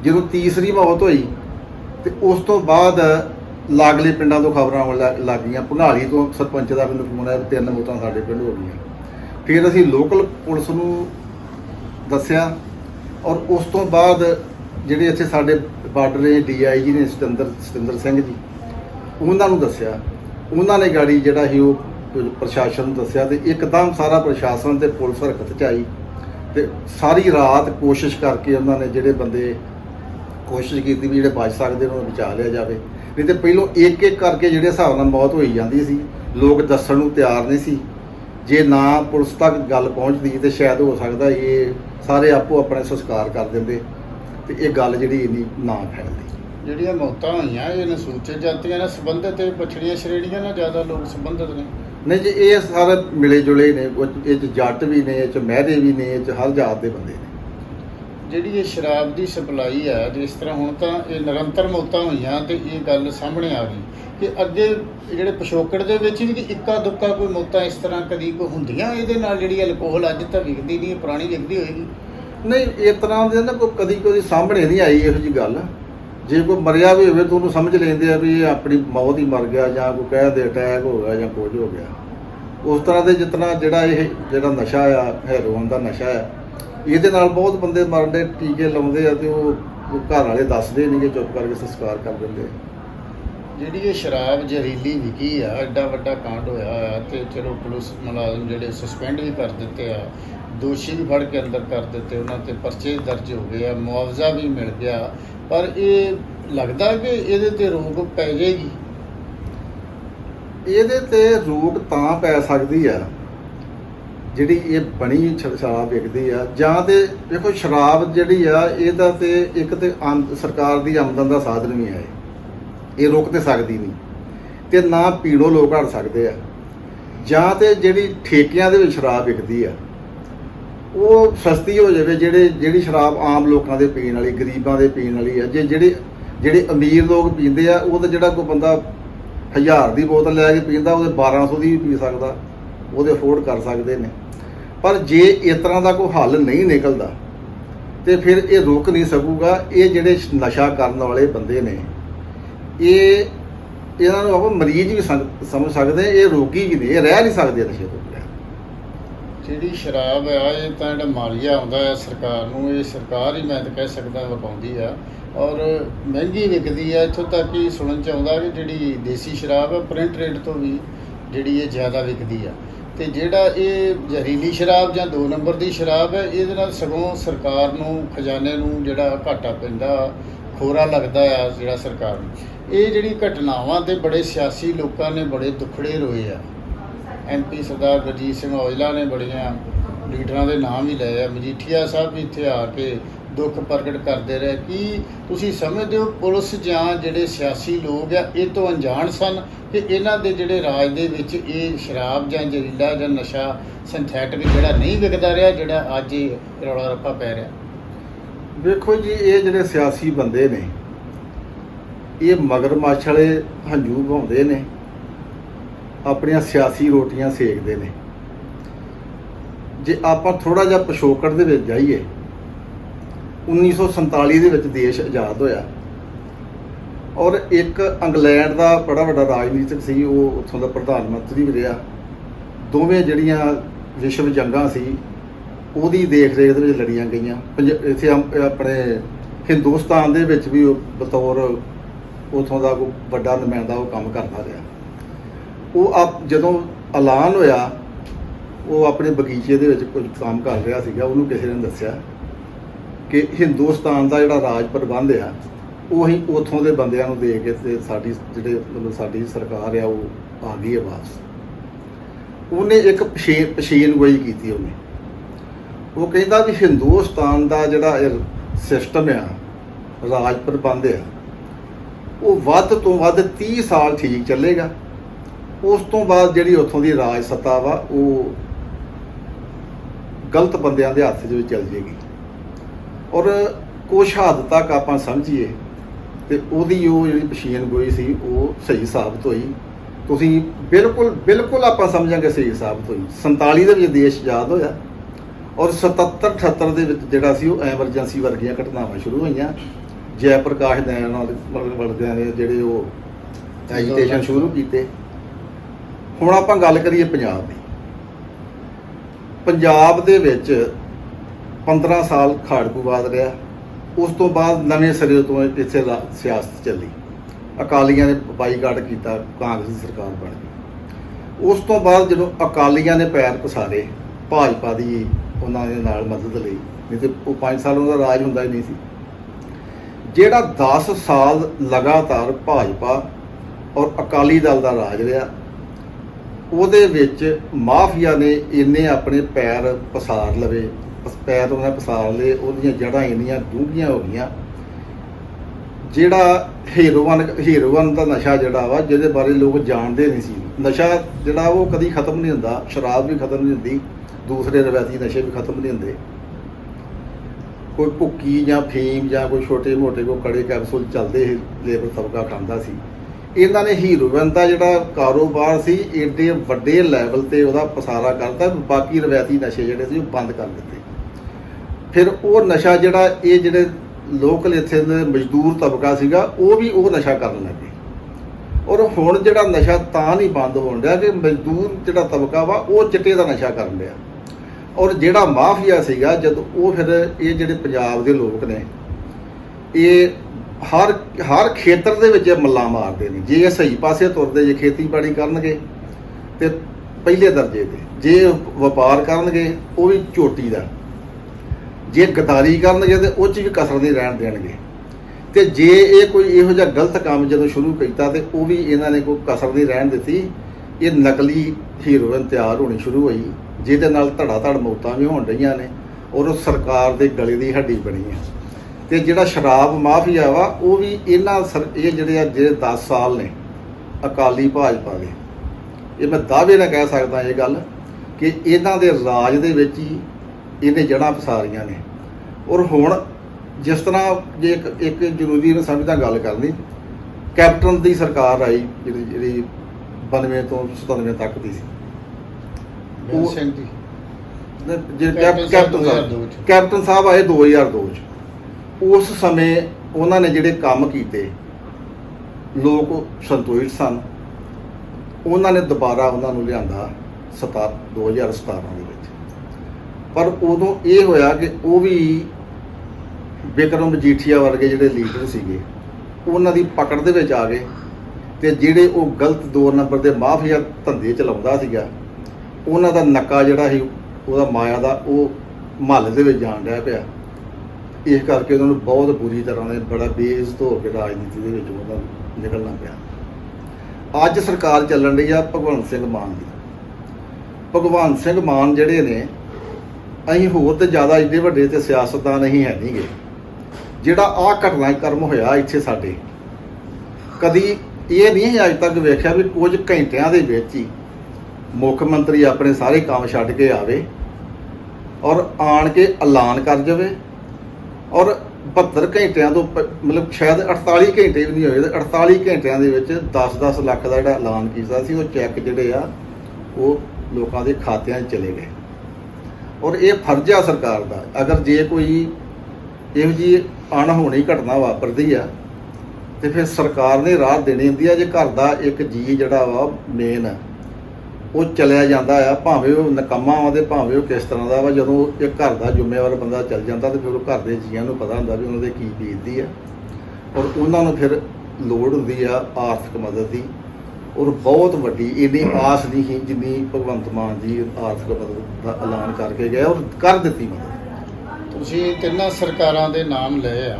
ਜਦੋਂ ਤੀਸਰੀ ਮੌਤ ਹੋਈ, ਤੇ ਉਸ ਤੋਂ ਬਾਅਦ ਲਾਗਲੇ ਪਿੰਡਾਂ ਤੋਂ ਖਬਰਾਂ ਆਉਣ ਲੱਗ ਗਈਆਂ ਭੁਨਾਲੀ ਤੋਂ ਸਰਪੰਚ ਦਾ ਮੈਨੂੰ ਫੋਨ ਆਇਆ ਵੀ ਤਿੰਨ ਮੌਤਾਂ ਸਾਡੇ ਪਿੰਡ ਹੋ ਗਈਆਂ। ਫਿਰ ਅਸੀਂ ਲੋਕਲ ਪੁਲਿਸ ਨੂੰ ਦੱਸਿਆ ਔਰ ਉਸ ਤੋਂ ਬਾਅਦ ਜਿਹੜੇ ਇੱਥੇ ਸਾਡੇ ਬਾਰਡਰ ਦੇ ਡੀਆਈਜੀ ਨੇ ਸਤਿੰਦਰ ਸਤਿੰਦਰ ਸਿੰਘ ਜੀ, ਉਹਨਾਂ ਨੂੰ ਦੱਸਿਆ। ਉਹਨਾਂ ਨੇ ਗਾੜੀ ਜਿਹੜਾ ਸੀ ਉਹ ਪ੍ਰਸ਼ਾਸਨ ਨੂੰ ਦੱਸਿਆ ਤੇ ਇੱਕਦਮ ਸਾਰਾ ਪ੍ਰਸ਼ਾਸਨ ਤੇ ਪੁਲਿਸ ਹਰਕਤ ਚ ਆਈ ਤੇ ਸਾਰੀ ਰਾਤ ਕੋਸ਼ਿਸ਼ ਕਰਕੇ ਉਹਨਾਂ ਨੇ ਜਿਹੜੇ ਬੰਦੇ ਕੋਸ਼ਿਸ਼ ਕੀਤੀ ਵੀ ਜਿਹੜੇ ਬਚ ਸਕਦੇ ਉਹਨਾਂ ਨੂੰ ਬਚਾ ਲਿਆ ਜਾਵੇ। ਨਹੀਂ ਤੇ ਪਹਿਲੋਂ ਇੱਕ ਇੱਕ ਕਰਕੇ ਜਿਹੜੇ ਹਿਸਾਬ ਨਾਲ ਮੌਤ ਹੋਈ ਜਾਂਦੀ ਸੀ, ਲੋਕ ਦੱਸਣ ਨੂੰ ਤਿਆਰ ਨਹੀਂ ਸੀ। ਜੇ ਨਾ ਪੁਲਿਸ ਤੱਕ ਗੱਲ ਪਹੁੰਚਦੀ ਤੇ ਸ਼ਾਇਦ ਹੋ ਸਕਦਾ ਇਹ ਸਾਰੇ ਆਪੋ ਆਪਣੇ ਸੰਸਕਾਰ ਕਰ ਦਿੰਦੇ। ਤੇ ਇਹ ਗੱਲ ਜਿਹੜੀ ਇੰਨੀ ਨਾ ਫੈਲਦੀ।
ਜਿਹੜੀਆਂ ਮੌਤਾਂ ਹੋਈਆਂ ਇਹ ਅਨੁਸੂਚਿਤ ਜਾਤੀਆਂ ਨਾਲ ਸੰਬੰਧਿਤ ਤੇ ਪਛੜੀਆਂ ਸ਼੍ਰੇਣੀਆਂ ਨਾਲ ਜ਼ਿਆਦਾ ਲੋਕ ਸੰਬੰਧਿਤ ਨੇ।
ਨਹੀਂ ਜੀ ਇਹ ਸਾਰੇ ਮਿਲੇ ਜੁਲੇ ਨੇ 'ਚ- ਇਹ ਚ ਜੱਟ ਵੀ ਨੇ ਇਹ ਚ ਮਹਿਰੇ ਵੀ ਨੇ ਇਹ ਚ ਹਰ ਜਾਤ ਦੇ ਬੰਦੇ ਨੇ।
ਜਿਹੜੀ ਇਹ ਸ਼ਰਾਬ ਦੀ ਸਪਲਾਈ ਹੈ ਜਿਸ ਤਰ੍ਹਾਂ ਹੁਣ ਤਾਂ ਇਹ ਨਿਰੰਤਰ ਮੌਤਾਂ ਹੋਈਆਂ ਤੇ ਇਹ ਗੱਲ ਸਾਹਮਣੇ ਆ ਗਈ ਕਿ ਅੱਗੇ ਜਿਹੜੇ ਪਿਛੋਕੜ ਦੇ ਵਿੱਚ ਵੀ ਕਿ ਇੱਕਾ ਦੁੱਕਾ ਕੋਈ ਮੌਤਾਂ ਇਸ ਤਰ੍ਹਾਂ ਕਦੀ ਕੋਈ ਹੁੰਦੀਆਂ ਇਹਦੇ ਨਾਲ ਜਿਹੜੀ ਅਲਕੋਹਲ ਅੱਜ ਤਾਂ ਵਿਕਦੀ ਨਹੀਂ ਪੁਰਾਣੀ ਵਿਕਦੀ ਹੋਏਗੀ।
ਨਹੀਂ, ਇਸ ਤਰ੍ਹਾਂ ਦੇ ਨਾ ਕੋਈ ਕਦੀ ਕੋਈ ਸਾਹਮਣੇ ਨਹੀਂ ਆਈ ਇਹੋ ਜੀ ਗੱਲ। ਜੇ ਕੋਈ ਮਰਿਆ ਵੀ ਹੋਵੇ ਤਾਂ ਉਹਨੂੰ ਸਮਝ ਲੈਂਦੇ ਆ ਵੀ ਇਹ ਆਪਣੀ ਮੌਤ ਹੀ ਮਰ ਗਿਆ ਜਾਂ ਕੋਈ ਕਹਿ ਦੇ ਅਟੈਕ ਹੋ ਗਿਆ ਜਾਂ ਕੁਝ ਹੋ ਗਿਆ। ਉਸ ਤਰ੍ਹਾਂ ਦੇ ਜਿਤਨਾ ਜਿਹੜਾ ਇਹ ਜਿਹੜਾ ਨਸ਼ਾ ਆ, ਹੈਰੋਇਨ ਦਾ ਨਸ਼ਾ ਆ, ਇਹਦੇ ਨਾਲ ਬਹੁਤ ਬੰਦੇ ਮਰਦੇ ਟੀਕੇ ਲਾਉਂਦੇ ਆ ਤੇ ਉਹ ਘਰ ਵਾਲੇ ਦੱਸਦੇ ਨਹੀਂ ਕਿ ਚੁੱਪ ਕਰਕੇ ਸੰਸਕਾਰ ਕਰ ਦਿੰਦੇ।
ਜਿਹੜੀ ਇਹ ਸ਼ਰਾਬ ਜ਼ਹਿਰੀਲੀ ਵਿਕੀ ਆ, ਐਡਾ ਵੱਡਾ ਕਾਂਡ ਹੋਇਆ ਆ ਤੇ ਚਲੋ ਪੁਲਿਸ ਮੁਲਾਜ਼ਮ ਜਿਹੜੇ ਸਸਪੈਂਡ ਵੀ ਕਰ ਦਿੱਤੇ ਆ ਦੋਸ਼ੀ ਵੀ ਫੜ ਕੇ ਅੰਦਰ ਕਰ ਦਿੱਤੇ, ਉਹਨਾਂ ਤੇ ਪਰਚੇ ਦਰਜ ਹੋ ਗਏ ਆ ਮੁਆਵਜ਼ਾ ਵੀ ਮਿਲ ਗਿਆ, ਪਰ ਇਹ ਲੱਗਦਾ ਕਿ ਇਹਦੇ ਤੇ ਰੋਕ ਪੈ ਜਾਏਗੀ
ਇਹਦੇ ਤੇ ਰੋਕ ਤਾਂ ਪੈ ਸਕਦੀ ਆ, ਜਿਹੜੀ ਇਹ ਬਣੀ ਸ਼ਰਾਬ ਵਿਕਦੀ ਆ, ਜਾਂ ਤੇ ਦੇਖੋ ਸ਼ਰਾਬ ਜਿਹੜੀ ਆ, ਇਹਦਾ ਤੇ ਇੱਕ ਤੇ ਆਮ- ਸਰਕਾਰ ਦੀ ਆਮਦਨ ਦਾ ਸਾਧਨ ਵੀ ਹੈ ਇਹ। ਇਹ ਰੋਕ ਤੇ ਸਕਦੀ ਨਹੀਂ, ਤੇ ਨਾ ਪੀੜੋ ਲੋਕ ਹਟ ਸਕਦੇ ਆ ਜਾਂ ਤੇ ਜਿਹੜੀ ਠੇਕਿਆਂ ਦੇ ਵਿੱਚ ਸ਼ਰਾਬ ਵਿਕਦੀ ਆ ਉਹ ਸਸਤੀ ਹੋ ਜਾਵੇ ਜਿਹੜੇ, ਜਿਹੜੀ ਸ਼ਰਾਬ ਆਮ ਲੋਕਾਂ ਦੇ ਪੀਣ ਵਾਲੀ, ਗਰੀਬਾਂ ਦੇ ਪੀਣ ਵਾਲੀ ਆ। ਜੇ ਜਿਹੜੇ ਜਿਹੜੇ ਅਮੀਰ ਲੋਕ ਪੀਂਦੇ ਆ, ਉਹ ਤਾਂ ਜਿਹੜਾ ਕੋਈ ਬੰਦਾ ਹਜ਼ਾਰ ਦੀ ਬੋਤਲ ਲੈ ਕੇ ਪੀਂਦਾ, ਉਹਦੇ 1200 ਦੀ ਵੀ ਪੀ ਸਕਦਾ। ਉਹਦੇ ਅਫੋਰਡ ਕਰ ਸਕਦੇ ਨੇ। ਪਰ ਜੇ ਇਸ ਤਰ੍ਹਾਂ ਦਾ ਕੋਈ ਹੱਲ ਨਹੀਂ ਨਿਕਲਦਾ, ਤੇ ਫਿਰ ਇਹ ਰੁਕ ਨਹੀਂ ਸਕੂਗਾ। ਇਹ ਜਿਹੜੇ ਨਸ਼ਾ ਕਰਨ ਵਾਲੇ ਬੰਦੇ ਨੇ, ਇਹ, ਇਹਨਾਂ ਨੂੰ ਆਪਾਂ ਮਰੀਜ਼ ਵੀ ਸਮਝ ਸਕਦੇ, ਇਹ ਰੋਗੀ ਵੀ ਨੇ, ਇਹ ਰਹਿ ਨਹੀਂ ਸਕਦੇ ਨਸ਼ੇ ਤੋਂ।
ਜਿਹੜੀ ਸ਼ਰਾਬ ਆ, ਇਹ ਤਾਂ ਜਿਹੜਾ ਮਾਲੀਆ ਆਉਂਦਾ ਹੈ ਸਰਕਾਰ ਨੂੰ, ਇਹ ਸਰਕਾਰ ਹੀ ਮੈਂ ਤਾਂ ਕਹਿ ਸਕਦਾ ਵਕਾਉਂਦੀ ਆ। ਔਰ ਮਹਿੰਗੀ ਵਿਕਦੀ ਆ, ਇੱਥੋਂ ਤੱਕ ਕਿ ਸੁਣਨ ਚ ਆਉਂਦਾ ਕਿ ਜਿਹੜੀ ਦੇਸੀ ਸ਼ਰਾਬ ਹੈ ਪ੍ਰਿੰਟ ਰੇਟ ਤੋਂ ਵੀ ਜਿਹੜੀ ਇਹ ਜ਼ਿਆਦਾ ਵਿਕਦੀ ਆ। ਤੇ ਜਿਹੜਾ ਇਹ ਜ਼ਹਿਰੀਲੀ ਸ਼ਰਾਬ ਜਾਂ 2 ਨੰਬਰ ਦੀ ਸ਼ਰਾਬ ਹੈ ਇਹਦੇ ਨਾਲ ਸਗੋਂ ਸਰਕਾਰ ਨੂੰ, ਖਜ਼ਾਨੇ ਨੂੰ ਜਿਹੜਾ ਘਾਟਾ ਪੈਂਦਾ, ਖੋਰਾ ਲੱਗਦਾ ਆ ਜਿਹੜਾ ਸਰਕਾਰ ਨੂੰ। ਇਹ ਜਿਹੜੀ ਘਟਨਾਵਾਂ ਤੇ ਬੜੇ ਸਿਆਸੀ ਲੋਕਾਂ ਨੇ ਬੜੇ ਦੁਖੜੇ ਰੋਏ ਆ। ਐਮਪੀ ਸਰਦਾਰ ਗੁਰਜੀਤ ਸਿੰਘ ਔਜਲਾ ਨੇ ਬੜੀਆਂ ਲੀਡਰਾਂ ਦੇ ਨਾਮ ਵੀ ਲਏ ਆ। ਮਜੀਠੀਆ ਸਾਹਿਬ ਵੀ ਇੱਥੇ ਆ ਕੇ ਦੁੱਖ ਪ੍ਰਗਟ ਕਰਦੇ ਰਹੇ। ਕੀ ਤੁਸੀਂ ਸਮਝਦੇ ਹੋ ਪੁਲਿਸ ਜਾਂ ਜਿਹੜੇ ਸਿਆਸੀ ਲੋਕ ਆ, ਇਹ ਤੋਂ ਅਣਜਾਣ ਸਨ ਕਿ ਇਹਨਾਂ ਦੇ ਜਿਹੜੇ ਰਾਜ ਦੇ ਵਿੱਚ ਇਹ ਸ਼ਰਾਬ ਜਾਂ ਜ਼ਹਿਰੀਲਾ ਜਾਂ ਨਸ਼ਾ ਸਿੰਥੈਟਿਕ ਜਿਹੜਾ ਨਹੀਂ ਵਿਕਦਾ ਰਿਹਾ, ਜਿਹੜਾ ਅੱਜ ਇਹ ਰੌਲਾ ਰੱਪਾ ਪੈ ਰਿਹਾ?
ਵੇਖੋ ਜੀ, ਇਹ ਜਿਹੜੇ ਸਿਆਸੀ ਬੰਦੇ ਨੇ, ਇਹ ਮਗਰਮੱਛ ਵਾਲੇ ਹੰਝੂ ਵਹਾਉਂਦੇ ਨੇ। ਆਪਣੀਆਂ ਸਿਆਸੀ ਰੋਟੀਆਂ ਸੇਕਦੇ ਨੇ। ਜੇ ਆਪਾਂ ਥੋੜਾ ਜਿਹਾ ਪਿਛੋਕੜ ਦੇ ਵਿੱਚ ਜਾਈਏ 1947 ਦੇ ਵਿੱਚ ਦੇਸ਼ ਆਜ਼ਾਦ ਹੋਇਆ। ਔਰ ਇੱਕ ਇੰਗਲੈਂਡ ਦਾ ਬੜਾ ਵੱਡਾ ਰਾਜਨੀਤਿਕ ਸੀ, ਉਹ ਉੱਥੋਂ ਦਾ ਪ੍ਰਧਾਨ ਮੰਤਰੀ ਵੀ ਰਿਹਾ। ਦੋਵੇਂ ਜਿਹੜੀਆਂ ਵਿਸ਼ਵ ਜੰਗਾਂ ਸੀ, ਉਹਦੀ ਦੇਖ ਰੇਖ ਦੇ ਵਿੱਚ ਲੜੀਆਂ ਗਈਆਂ। ਪੰਜ- ਇੱਥੇ ਆਪਣੇ ਹਿੰਦੁਸਤਾਨ ਦੇ ਵਿੱਚ ਵੀ ਬਤੌਰ ਉਥੋਂ ਦਾ ਕੋਈ ਵੱਡਾ ਨੁਮਾਇੰਦਾ ਉਹ ਕੰਮ ਕਰਦਾ ਰਿਹਾ। ਉਹ ਆਪ ਜਦੋਂ ਐਲਾਨ ਹੋਇਆ, ਉਹ ਆਪਣੇ ਬਗੀਚੇ ਦੇ ਵਿੱਚ ਕੁਝ ਕੰਮ ਕਰ ਰਿਹਾ ਸੀਗਾ, ਉਹਨੂੰ ਕਿਸੇ ਨੇ ਦੱਸਿਆ ਕਿ ਹਿੰਦੁਸਤਾਨ ਦਾ ਜਿਹੜਾ ਰਾਜ ਪ੍ਰਬੰਧ ਆ, ਉਹ ਅਸੀਂ ਉਥੋਂ ਦੇ ਬੰਦਿਆਂ ਨੂੰ ਦੇ ਕੇ ਤੇ ਸਾਡੀ, ਜਿਹੜੇ ਮਤਲਬ ਸਾਡੀ ਸਰਕਾਰ ਆ, ਉਹ ਆ ਗਈ ਹੈ ਵਾਪਸ। ਉਹਨੇ ਇੱਕ ਪਸ਼ੇ ਪਸ਼ੀਨ ਗੋਈ ਕੀਤੀ ਉਹਨੇ। ਉਹ ਕਹਿੰਦਾ ਵੀ ਹਿੰਦੁਸਤਾਨ ਦਾ ਜਿਹੜਾ ਸਿਸਟਮ ਆ, ਰਾਜ ਪ੍ਰਬੰਧ ਆ, ਉਹ ਵੱਧ ਤੋਂ ਵੱਧ 30 ਸਾਲ ਠੀਕ ਚੱਲੇਗਾ। ਉਸ ਤੋਂ ਬਾਅਦ ਜਿਹੜੀ ਉੱਥੋਂ ਦੀ ਰਾਜ ਸੱਤਾ ਵਾ, ਉਹ ਗਲਤ ਬੰਦਿਆਂ ਦੇ ਹੱਥ ਦੇ ਵਿੱਚ ਚੱਲ ਜੇਗੀ। ਔਰ ਕੁਛ ਹੱਦ ਤੱਕ ਆਪਾਂ ਸਮਝੀਏ, ਤੇ ਉਹਦੀ ਉਹ ਜਿਹੜੀ ਪਛੀਨ ਗੋਈ ਸੀ, ਉਹ ਸਹੀ ਸਾਬਤ ਹੋਈ। ਤੁਸੀਂ ਬਿਲਕੁਲ ਬਿਲਕੁਲ ਆਪਾਂ ਸਮਝਾਂਗੇ ਸਹੀ ਸਾਬਤ ਹੋਈ। 47 ਦੇ ਵਿੱਚ ਦੇਸ਼ ਆਜ਼ਾਦ ਹੋਇਆ। ਔਰ 77 78 ਦੇ ਵਿੱਚ ਜਿਹੜਾ ਸੀ, ਉਹ ਐਮਰਜੈਂਸੀ ਵਰਗੀਆਂ ਘਟਨਾਵਾਂ ਸ਼ੁਰੂ ਹੋਈਆਂ। ਜੈ ਪ੍ਰਕਾਸ਼ ਦੈਨ ਨਾਲ ਵਰਦਿਆਂ ਨੇ ਜਿਹੜੇ ਉਹ ਐਜੀਟੇਸ਼ਨ ਸ਼ੁਰੂ ਕੀਤੇ। ਹੁਣ ਆਪਾਂ ਗੱਲ ਕਰੀਏ ਪੰਜਾਬ ਦੀ। ਪੰਜਾਬ ਦੇ ਵਿੱਚ 15 ਸਾਲ ਖਾੜਕੂਵਾਦ ਰਿਹਾ। ਉਸ ਤੋਂ ਬਾਅਦ ਨਵੇਂ ਸਿਰੇ ਤੋਂ ਇੱਥੇ ਸਿਆਸਤ ਚੱਲੀ। ਅਕਾਲੀਆਂ ਨੇ ਬਾਈਕਾਟ ਕੀਤਾ, ਕਾਂਗਰਸ ਦੀ ਸਰਕਾਰ ਬਣ ਗਈ। ਉਸ ਤੋਂ ਬਾਅਦ ਜਦੋਂ ਅਕਾਲੀਆਂ ਨੇ ਪੈਰ ਪਸਾਰੇ, ਭਾਜਪਾ ਦੀ ਉਹਨਾਂ ਦੇ ਨਾਲ ਮਦਦ ਲਈ। ਨਹੀਂ ਤੇ ਉਹ 5 ਸਾਲ ਉਹਦਾ ਰਾਜ ਹੁੰਦਾ ਹੀ ਨਹੀਂ ਸੀ। ਜਿਹੜਾ 10 ਸਾਲ ਲਗਾਤਾਰ ਭਾਜਪਾ ਔਰ ਅਕਾਲੀ ਦਲ ਦਾ ਰਾਜ ਰਿਹਾ ਉਹਦੇ ਵਿੱਚ ਮਾਫੀਆ ਨੇ ਇੰਨੇ ਆਪਣੇ ਪੈਰ ਪਸਾਰ ਲਵੇ, ਪਸ- ਪੈਰ ਉਹਨਾਂ ਪਸਾਰ ਲਏ, ਉਹਦੀਆਂ ਜੜ੍ਹਾਂ ਇੰਨੀਆਂ ਡੂੰਘੀਆਂ ਹੋ ਗਈਆਂ। ਜਿਹੜਾ ਹੀਰੋਵਨ ਹੀਰੋਵਨ ਦਾ ਨਸ਼ਾ ਜਿਹੜਾ ਵਾ, ਜਿਹਦੇ ਬਾਰੇ ਲੋਕ ਜਾਣਦੇ ਨਹੀਂ ਸੀ। ਨਸ਼ਾ ਜਿਹੜਾ ਉਹ ਕਦੀ ਖਤਮ ਨਹੀਂ ਹੁੰਦਾ, ਸ਼ਰਾਬ ਵੀ ਖਤਮ ਨਹੀਂ ਹੁੰਦੀ, ਦੂਸਰੇ ਰਵਾਇਤੀ ਨਸ਼ੇ ਵੀ ਖਤਮ ਨਹੀਂ ਹੁੰਦੇ। ਕੋਈ ਭੁੱਕੀ ਜਾਂ ਫੀਮ ਜਾਂ ਕੋਈ ਛੋਟੇ ਮੋਟੇ ਕੋ ਕੜੇ ਕੈਪਸੂਲ ਚੱਲਦੇ ਸੀ, ਲੇਬਰ ਤਬਕਾ ਖਾਂਦਾ ਸੀ। ਇਹਨਾਂ ਨੇ ਹੀਰੋਇਨ ਦਾ ਜਿਹੜਾ ਕਾਰੋਬਾਰ ਸੀ, ਏਡੇ ਵੱਡੇ ਲੈਵਲ ਤੇ ਉਹਦਾ ਪਸਾਰਾ ਕਰਤਾ, ਬਾਕੀ ਰਵਾਇਤੀ ਨਸ਼ੇ ਜਿਹੜੇ ਸੀ ਉਹ ਬੰਦ ਕਰ ਦਿੱਤੇ। ਫਿਰ ਉਹ ਨਸ਼ਾ ਜਿਹੜਾ, ਇਹ ਜਿਹੜੇ ਲੋਕਲ ਇੱਥੇ ਦੇ ਮਜ਼ਦੂਰ ਤਬਕਾ ਸੀਗਾ, ਉਹ ਵੀ ਉਹ ਨਸ਼ਾ ਕਰਨ ਲੱਗੇ। ਔਰ ਹੁਣ ਜਿਹੜਾ ਨਸ਼ਾ ਤਾਂ ਨਹੀਂ ਬੰਦ ਹੋਣ ਰਿਹਾ ਕਿ ਮਜ਼ਦੂਰ ਜਿਹੜਾ ਤਬਕਾ ਵਾ, ਉਹ ਚਿੱਟੇ ਦਾ ਨਸ਼ਾ ਕਰਨ ਰਿਹਾ ਔਰ ਜਿਹੜਾ ਮਾਫੀਆ ਸੀਗਾ, ਜਦੋਂ ਉਹ ਫਿਰ ਇਹ ਜਿਹੜੇ ਪੰਜਾਬ ਦੇ ਲੋਕ ਨੇ, ਇਹ ਹਰ ਹਰ ਖੇਤਰ ਦੇ ਵਿੱਚ ਇਹ ਮੱਲਾ ਮਾਰਦੇ ਨੇ। ਜੇ ਇਹ ਸਹੀ ਪਾਸੇ ਤੁਰਦੇ, ਜੇ ਖੇਤੀਬਾੜੀ ਕਰਨਗੇ, ਤੇ ਪਹਿਲੇ ਦਰਜੇ ਦੇ ਜੇ ਵਪਾਰ ਕਰਨਗੇ, ਉਹ ਵੀ ਚੋਟੀ ਦਾ। ਜੇ ਗਦਾਰੀ ਕਰਨਗੇ, ਤੇ ਉਹ ਚ ਵੀ ਕਸਰ ਨਹੀਂ ਰਹਿਣ ਦੇਣਗੇ। ਤੇ ਜੇ ਇਹ ਕੋਈ ਇਹੋ ਜਿਹਾ ਗਲਤ ਕੰਮ ਜਦੋਂ ਸ਼ੁਰੂ ਕੀਤਾ, ਤੇ ਉਹ ਵੀ ਇਹਨਾਂ ਨੇ ਕੋਈ ਕਸਰ ਨਹੀਂ ਰਹਿਣ ਦਿੱਤੀ। ਇਹ ਨਕਲੀ ਹੀਰੋਇਨ ਤਿਆਰ ਹੋਣੀ ਸ਼ੁਰੂ ਹੋਈ, ਜਿਹਦੇ ਨਾਲ ਧੜਾ ਧੜ ਮੌਤਾਂ ਵੀ ਹੋਣ ਰਹੀਆਂ ਨੇ, ਔਰ ਉਹ ਸਰਕਾਰ ਦੇ ਗਲੇ ਦੀ ਹੱਡੀ ਬਣੀ ਹੈ ਤੇ ਜਿਹੜਾ ਸ਼ਰਾਬ ਮਾਫੀਆ ਵਾ ਉਹ ਵੀ ਇਹਨਾਂ ਇਹ ਜਿਹੜੇ ਆ ਜਿਹੜੇ 10 ਸਾਲ ਨੇ ਅਕਾਲੀ ਭਾਜਪਾ ਦੇ। ਇਹ ਮੈਂ ਦਾਅਵੇ ਨਾਲ ਕਹਿ ਸਕਦਾ ਇਹ ਗੱਲ ਕਿ ਇਹਨਾਂ ਦੇ ਰਾਜ ਦੇ ਵਿੱਚ ਹੀ ਇਹਨੇ ਜੜ੍ਹਾਂ ਪਸਾਰੀਆਂ ਨੇ। ਔਰ ਹੁਣ ਜਿਸ ਤਰ੍ਹਾਂ ਜੇ ਇੱਕ ਇੱਕ ਜ਼ਰੂਰੀ ਨੂੰ ਸਮਝਦਾ ਗੱਲ ਕਰਨੀ ਕੈਪਟਨ ਦੀ ਸਰਕਾਰ ਆਈ ਜਿਹੜੀ ਜਿਹੜੀ 92 ਤੋਂ 97 ਤੱਕ ਦੀ ਸੀ। ਉਹ-
ਸਿੰਘ ਜੀ।
ਜੇ
captain
cap-
sahib
captain
2002
sahib
ਚ।
ਕੈਪਟਨ ਸਾਹਿਬ ਆਏ 2002 ਚ ਉਸ ਸਮੇਂ ਉਹਨਾਂ ਨੇ ਜਿਹੜੇ ਕੰਮ ਕੀਤੇ, ਲੋਕ ਸੰਤੁਸ਼ਟ ਸਨ। ਉਹਨਾਂ ਨੇ ਦੁਬਾਰਾ ਉਹਨਾਂ ਨੂੰ ਲਿਆਂਦਾ 17 2017 ਦੇ ਵਿੱਚ। ਪਰ ਉਦੋਂ ਇਹ ਹੋਇਆ ਕਿ ਉਹ ਵੀ ਬਿਕਰਮ ਮਜੀਠੀਆ ਵਰਗੇ ਜਿਹੜੇ ਲੀਡਰ ਸੀਗੇ, ਉਹਨਾਂ ਦੀ ਪਕੜ ਦੇ ਵਿੱਚ ਆ ਗਏ ਤੇ ਜਿਹੜੇ ਉਹ ਗਲਤ ਦੋ ਨੰਬਰ ਦੇ ਮਾਫੀਆ ਧੰਦੇ ਚਲਾਉਂਦਾ ਸੀਗਾ, ਉਹਨਾਂ ਦਾ ਨੱਕਾ ਜਿਹੜਾ ਸੀ, ਉਹਦਾ ਮਾਇਆ ਦਾ ਉਹ ਮਹੱਲੇ ਦੇ ਵਿੱਚ ਜਾਣ ਰਿਹਾ ਪਿਆ। ਇਸ ਕਰਕੇ ਉਹਨਾਂ ਨੂੰ ਬਹੁਤ ਬੁਰੀ ਤਰ੍ਹਾਂ ਦੇ ਬੜਾ ਬੇਇੱਜ਼ਤ ਹੋ ਕੇ ਰਾਜਨੀਤੀ ਦੇ ਵਿੱਚ ਉਹਨਾਂ ਨੂੰ ਨਿਕਲਣਾ ਪਿਆ। ਅੱਜ ਸਰਕਾਰ ਚੱਲਣ ਰਹੀ ਆ ਭਗਵੰਤ ਸਿੰਘ ਮਾਨ ਦੀ। ਭਗਵੰਤ ਸਿੰਘ ਮਾਨ ਜਿਹੜੇ ਨੇ, ਅਸੀਂ ਹੋਰ ਤੇ ਜ਼ਿਆਦਾ ਇੱਡੇ ਵੱਡੇ ਤੇ ਸਿਆਸਤਦਾਨ ਨਹੀਂ ਹੈ ਨਹੀਂਗੇ ਜਿਹੜਾ ਆ ਘਟਨਾ ਕਰਮ ਹੋਇਆ ਇੱਥੇ ਸਾਡੇ, ਕਦੀ ਇਹ ਨਹੀਂ ਅੱਜ ਤੱਕ ਵੇਖਿਆ ਵੀ ਕੁਝ ਘੰਟਿਆਂ ਦੇ ਵਿੱਚ ਹੀ ਮੁੱਖ ਮੰਤਰੀ ਆਪਣੇ ਸਾਰੇ ਕੰਮ ਛੱਡ ਕੇ ਆਵੇ ਔਰ ਆਣ ਕੇ ਐਲਾਨ ਕਰ ਜਾਵੇ। ਔਰ 72 ਘੰਟਿਆਂ ਤੋਂ ਪ- ਮਤਲਬ ਸ਼ਾਇਦ 48 ਘੰਟੇ ਵੀ ਨਹੀਂ ਹੋਏ, ਤੇ 48 ਘੰਟਿਆਂ ਦੇ ਵਿੱਚ 10-10 ਲੱਖ ਦਾ ਜਿਹੜਾ ਐਲਾਨ ਕੀਤਾ ਸੀ, ਉਹ ਚੈੱਕ ਜਿਹੜੇ ਆ, ਉਹ ਲੋਕਾਂ ਦੇ ਖਾਤਿਆਂ 'ਚ ਚਲੇ ਗਏ। ਔਰ ਇਹ ਫਰਜ਼ ਆ ਸਰਕਾਰ ਦਾ, ਅਗਰ ਜੇ ਕੋਈ ਇਹੋ ਜੀ ਅਣਹੋਣੀ ਘਟਨਾ ਵਾਪਰਦੀ ਆ, ਤੇ ਫਿਰ ਸਰਕਾਰ ਨੇ ਰਾਹ ਦੇਣੀ ਹੁੰਦੀ ਆ, ਜੇ ਘਰ ਦਾ ਇੱਕ ਜੀ ਜਿਹੜਾ ਵਾ ਮੇਨ ਆ। ਉਹ ਚਲਿਆ ਜਾਂਦਾ ਆ, ਭਾਵੇਂ ਉਹ ਨਕਮਾ ਵਾ ਤੇ ਭਾਵੇਂ ਉਹ ਕਿਸ ਤਰ੍ਹਾਂ ਦਾ ਵਾ, ਜਦੋਂ ਇੱਕ ਘਰ ਦਾ ਜ਼ਿੰਮੇਵਾਰ ਬੰਦਾ ਚੱਲ ਜਾਂਦਾ ਤੇ ਫਿਰ ਉਹ ਘਰ ਦੇ ਜੀਆਂ ਨੂੰ ਪਤਾ ਹੁੰਦਾ ਵੀ ਉਹਨਾਂ ਦੇ ਕੀ ਬੀਤਦੀ ਆ। ਔਰ ਉਹਨਾਂ ਨੂੰ ਫਿਰ ਲੋੜ ਹੁੰਦੀ ਆ ਆਰਥਿਕ ਮਦਦ ਦੀ। ਔਰ ਬਹੁਤ ਵੱਡੀ, ਇੰਨੀ ਆਸ ਨਹੀਂ ਸੀ ਜਿੰਨੀ ਭਗਵੰਤ ਮਾਨ ਜੀ ਆਰਥਿਕ ਮਦਦ ਦਾ ਐਲਾਨ ਕਰਕੇ ਗਏ, ਔਰ ਕਰ ਦਿੱਤੀ ਮਦਦ।
ਤੁਸੀਂ ਤਿੰਨਾਂ ਸਰਕਾਰਾਂ ਦੇ ਨਾਮ ਲਏ ਆ,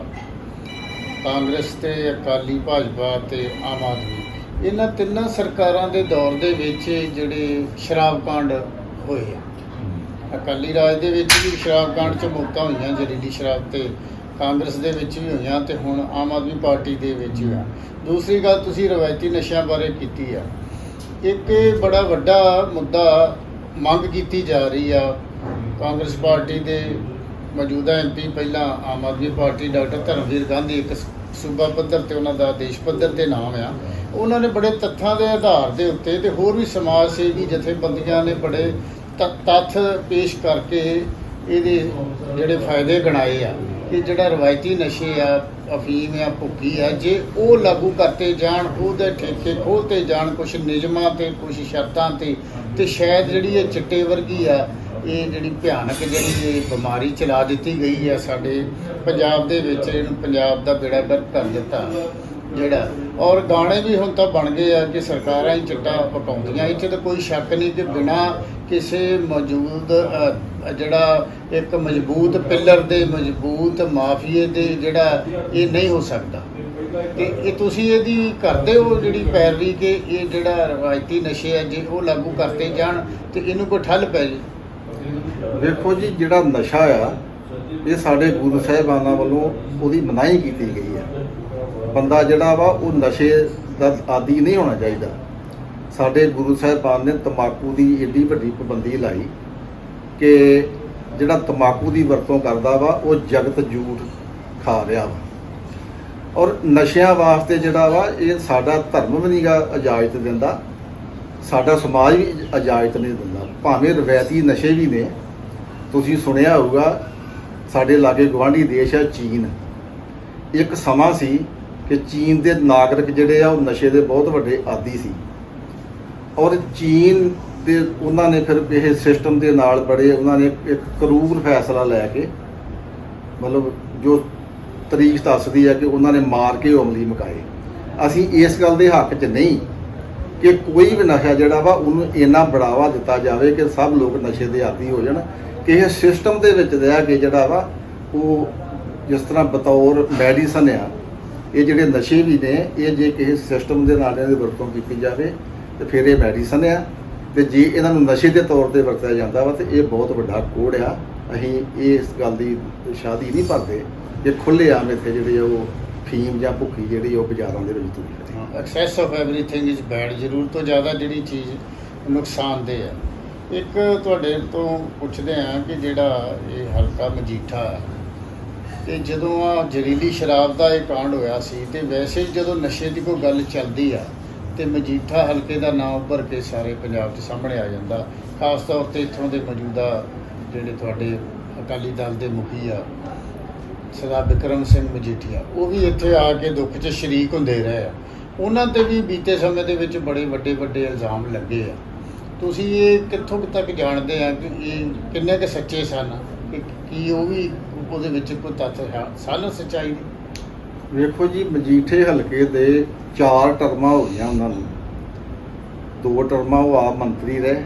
ਕਾਂਗਰਸ ਤੇ ਅਕਾਲੀ, ਭਾਜਪਾ ਤੇ ਆਮ ਆਦਮੀ। ਇਹਨਾਂ ਤਿੰਨਾਂ ਸਰਕਾਰਾਂ ਦੇ ਦੌਰ ਦੇ ਵਿੱਚ ਜਿਹੜੇ ਸ਼ਰਾਬ ਕਾਂਡ ਹੋਏ ਆ। ਅਕਾਲੀ ਰਾਜ ਦੇ ਵਿੱਚ ਵੀ ਸ਼ਰਾਬ ਕਾਂਡ ਚ ਮੌਤਾਂ ਹੋਈਆਂ ਜ਼ਹਿਰੀਲੀ ਸ਼ਰਾਬ ਤੇ ਕਾਂਗਰਸ ਦੇ ਵਿੱਚ ਵੀ ਹੋਈਆਂ ਤੇ ਹੁਣ ਆਮ ਆਦਮੀ ਪਾਰਟੀ ਦੇ ਵਿੱਚ ਵੀ ਆ। ਦੂਸਰੀ ਗੱਲ ਤੁਸੀਂ ਰਵਾਇਤੀ ਨਸ਼ਿਆਂ ਬਾਰੇ ਕੀਤੀ ਆ। ਇੱਕ ਬੜਾ ਵੱਡਾ ਮੁੱਦਾ ਮੰਗ ਕੀਤੀ ਜਾ ਰਹੀ ਆ। ਕਾਂਗਰਸ ਪਾਰਟੀ ਦੇ ਮੌਜੂਦਾ ਐਮਪੀ ਪਹਿਲਾਂ ਆਮ ਆਦਮੀ ਪਾਰਟੀ ਡਾਕਟਰ ਧਰਮਵੀਰ ਗਾਂਧੀ ਇੱਕ ਸੂਬਾ ਪੱਧਰ ਤੇ ਉਹਨਾਂ ਦਾ ਦੇਸ਼ ਪੱਧਰ ਤੇ ਨਾਮ ਆ। ਉਹਨਾਂ ਨੇ ਬੜੇ ਤੱਥਾਂ ਦੇ ਆਧਾਰ ਦੇ ਉੱਤੇ ਤੇ ਹੋਰ ਵੀ ਸਮਾਜ ਸੇਵੀ ਜਥੇਬੰਦੀਆਂ ਨੇ ਬੜੇ ਤ- ਤੱਥ ਪੇਸ਼ ਕਰਕੇ ਇਹਦੇ ਜਿਹੜੇ ਫਾਇਦੇ ਗਣਾਏ ਆ ਕਿ ਜਿਹੜਾ ਰਵਾਇਤੀ ਨਸ਼ੇ ਆ, ਅਫੀਮ ਆ, ਭੁੱਕੀ ਆ, ਜੇ ਉਹ ਲਾਗੂ ਕਰਤੇ ਜਾਣ, ਉਹਦੇ ਠੇਕੇ ਖੋਲਤੇ ਜਾਣ ਕੁਝ ਨਿਯਮਾਂ ਤੇ ਕੁਝ ਸ਼ਰਤਾਂ ਤੇ ਤੇ ਸ਼ਾਇਦ ਜਿਹੜੀ ਇਹ ਚਿੱਟੇ ਵਰਗੀ ਆ ਇਹ ਜਿਹੜੀ ਭਿਆਨਕ ਜਿਹੜੀ ਇਹ ਬਿਮਾਰੀ ਚਲਾ ਦਿੱਤੀ ਗਈ ਆ ਸਾਡੇ ਪੰਜਾਬ ਦੇ ਵਿੱਚ ਇਹਨੂੰ ਪੰਜਾਬ ਦਾ ਬੇੜਾ ਗਰਕ ਕਰ ਦਿੱਤਾ ਜਿਹੜਾ। ਔਰ ਗਾਣੇ ਵੀ ਹੁਣ ਤਾਂ ਬਣ ਗਏ ਆ ਕਿ ਸਰਕਾਰਾਂ ਹੀ ਚਿੱਟਾ ਪਕਾਉਂਦੀਆਂ। ਇੱਥੇ ਤਾਂ ਕੋਈ ਸ਼ੱਕ ਨਹੀਂ ਕਿ ਬਿਨਾ ਕਿਸੇ ਮੌਜੂਦ ਜਿਹੜਾ ਇੱਕ ਮਜ਼ਬੂਤ ਪਿੱਲਰ ਦੇ, ਮਜ਼ਬੂਤ ਮਾਫੀਏ ਦੇ ਜਿਹੜਾ ਇਹ ਨਹੀਂ ਹੋ ਸਕਦਾ। ਤੇ ਇਹ ਤੁਸੀਂ ਇਹਦੀ ਕਰਦੇ ਹੋ ਜਿਹੜੀ ਪੈਰਵੀ ਕਿ ਇਹ ਜਿਹੜਾ ਰਵਾਇਤੀ ਨਸ਼ੇ ਆ ਜੇ ਉਹ ਲਾਗੂ ਕਰਤੇ ਜਾਣ ਤੇ ਇਹਨੂੰ ਕੋਈ ਠੱਲ ਪੈ ਜੇ?
ਵੇਖੋ ਜੀ, ਜਿਹੜਾ ਨਸ਼ਾ ਆ, ਇਹ ਸਾਡੇ ਗੁਰੂ ਸਾਹਿਬਾਨਾਂ ਵੱਲੋਂ ਉਹਦੀ ਮਨਾਹੀ ਕੀਤੀ ਗਈ ਹੈ। ਬੰਦਾ ਜਿਹੜਾ ਵਾ, ਉਹ ਨਸ਼ੇ ਦਾ ਆਦੀ ਨਹੀਂ ਹੋਣਾ ਚਾਹੀਦਾ। ਸਾਡੇ ਗੁਰੂ ਸਾਹਿਬਾਨ ਨੇ ਤਮਾਕੂ ਦੀ ਏਡੀ ਵੱਡੀ ਪਾਬੰਦੀ ਲਾਈ ਕਿ ਜਿਹੜਾ ਤਮਾਕੂ ਦੀ ਵਰਤੋਂ ਕਰਦਾ ਵਾ, ਉਹ ਜਗਤ ਜੂਠ ਖਾ ਰਿਹਾ ਵਾ। ਔਰ ਨਸ਼ਿਆਂ ਵਾਸਤੇ ਜਿਹੜਾ ਵਾ, ਇਹ ਸਾਡਾ ਧਰਮ ਵੀ ਨਹੀਂਗਾ ਇਜਾਜ਼ਤ ਦਿੰਦਾ, ਸਾਡਾ ਸਮਾਜ ਵੀ ਇਜਾਜ਼ਤ ਨਹੀਂ ਦਿੰਦਾ। ਭਾਵੇਂ ਰਵਾਇਤੀ ਨਸ਼ੇ ਵੀ ਨੇ ਤੁਸੀਂ ਸੁਣਿਆ ਹੋਊਗਾ, ਸਾਡੇ ਲਾਗੇ ਗਵਾਂਢੀ ਦੇਸ਼ ਹੈ ਚੀਨ। ਇੱਕ ਸਮਾਂ ਸੀ ਕਿ ਚੀਨ ਦੇ ਨਾਗਰਿਕ ਜਿਹੜੇ ਆ, ਉਹ ਨਸ਼ੇ ਦੇ ਬਹੁਤ ਵੱਡੇ ਆਦੀ ਸੀ। ਔਰ ਚੀਨ ਦੇ, ਉਹਨਾਂ ਨੇ ਫਿਰ ਇਹ ਸਿਸਟਮ ਦੇ ਨਾਲ ਬੜੇ, ਉਹਨਾਂ ਨੇ ਇੱਕ ਕਰੂਰ ਫੈਸਲਾ ਲੈ ਕੇ, ਮਤਲਬ ਜੋ ਤਰੀਕ ਦੱਸਦੀ ਹੈ ਕਿ ਉਹਨਾਂ ਨੇ ਮਾਰ ਕੇ ਉਹ ਅਮਲੀ ਮਕਾਏ। ਅਸੀਂ ਇਸ ਗੱਲ ਦੇ ਹੱਕ 'ਚ ਨਹੀਂ ਕਿ ਕੋਈ ਵੀ ਨਸ਼ਾ ਜਿਹੜਾ ਵਾ, ਉਹਨੂੰ ਇੰਨਾ ਬੜਾਵਾ ਦਿੱਤਾ ਜਾਵੇ ਕਿ ਸਭ ਲੋਕ ਨਸ਼ੇ ਦੇ ਆਦੀ ਹੋ ਜਾਣ। ਕਿਸੇ ਸਿਸਟਮ ਦੇ ਵਿੱਚ ਰਹਿ ਕੇ ਜਿਹੜਾ ਵਾ, ਉਹ ਜਿਸ ਤਰ੍ਹਾਂ ਬਤੌਰ ਮੈਡੀਸਨ ਆ, ਇਹ ਜਿਹੜੇ ਨਸ਼ੇ ਵੀ ਨੇ, ਇਹ ਜੇ ਕਿਸੇ ਸਿਸਟਮ ਦੇ ਨਾਲ ਇਹਨਾਂ ਦੀ ਵਰਤੋਂ ਕੀਤੀ ਜਾਵੇ, ਤੇ ਫਿਰ ਇਹ ਮੈਡੀਸਨ ਆ। ਤੇ ਜੇ ਇਹਨਾਂ ਨੂੰ ਨਸ਼ੇ ਦੇ ਤੌਰ ਤੇ ਵਰਤਿਆ ਜਾਂਦਾ ਵਾ, ਤੇ ਇਹ ਬਹੁਤ ਵੱਡਾ ਕੋੜ ਆ। ਅਸੀਂ ਇਸ ਗੱਲ ਦੀ ਸ਼ਾਦੀ ਨਹੀਂ ਭਰਦੇ। ਕਿ ਖੁੱਲੇ ਆਮ ਇੱਥੇ ਜਿਹੜੇ ਉਹ ਫੀਮ ਜਾਂ ਭੁੱਕੀ ਜਿਹੜੀ ਉਹ ਬਾਜ਼ਾਰਾਂ ਦੇ ਵਿੱਚ ਤੁਰੀ ਫਿਰਦੀ
excess of everything is bad ਜ਼ਰੂਰ ਤੋਂ ਜ਼ਿਆਦਾ ਜਿਹੜੀ ਚੀਜ਼ ਨੁਕਸਾਨਦੇਹ ਆ। ਇੱਕ ਤੁਹਾਡੇ ਤੋਂ ਪੁੱਛਦੇ ਆ ਕਿ ਜਿਹੜਾ ਇਹ ਹਲਕਾ ਮਜੀਠਾ ਹੈ, ਤੇ ਜਦੋਂ ਆ ਜ਼ਹਿਰੀਲੀ ਸ਼ਰਾਬ ਦਾ ਇਹ ਕਾਂਡ ਹੋਇਆ ਸੀ, ਤੇ ਵੈਸੇ ਜਦੋਂ ਨਸ਼ੇ ਦੀ ਕੋਈ ਗੱਲ ਚੱਲਦੀ ਆ, ਤੇ ਮਜੀਠਾ ਹਲਕੇ ਦਾ ਨਾਮ ਉੱਭਰ ਕੇ ਸਾਰੇ ਪੰਜਾਬ 'ਚ ਸਾਹਮਣੇ ਆ ਜਾਂਦਾ, ਖਾਸ ਤੌਰ ਤੇ ਇੱਥੋਂ ਦੇ ਮੌਜੂਦਾ ਜਿਹੜੇ ਤੁਹਾਡੇ ਅਕਾਲੀ ਦਲ ਦੇ ਮੁਖੀ ਆ, ਸਰਦਾਰ ਬਿਕਰਮ ਸਿੰਘ ਮਜੀਠੀਆ, ਉਹ ਵੀ ਇੱਥੇ ਆ ਕੇ ਦੁੱਖ 'ਚ ਸ਼ਰੀਕ ਹੁੰਦੇ ਰਹੇ ਆ। ਉਹਨਾਂ ਤੇ ਵੀ ਬੀਤੇ ਸਮੇਂ ਦੇ ਵਿੱਚ ਬੜੇ ਵੱਡੇ ਵੱਡੇ ਇਲਜ਼ਾਮ ਲੱਗੇ ਆ। ਤੁਸੀਂ ਇਹ ਕਿੱਥੋਂ ਕੁ ਤੱਕ ਜਾਣਦੇ ਆ ਕਿ ਇਹ ਕਿੰਨੇ ਕੁ ਸੱਚੇ ਸਨ ਕਿ ਕੀ ਉਹ ਵੀ ਉਹਦੇ ਵਿੱਚ ਕੋਈ ਤੱਥ ਹੈ, ਸਨ ਸੱਚਾਈ ਦੀ?
ਵੇਖੋ ਜੀ, ਮਜੀਠੇ ਹਲਕੇ ਦੇ ਚਾਰ ਟਰਮਾਂ ਹੋ ਗਈਆਂ ਉਹਨਾਂ ਨੂੰ। ਦੋ ਟਰਮਾਂ ਉਹ ਆਪ ਮੰਤਰੀ ਰਹੇ,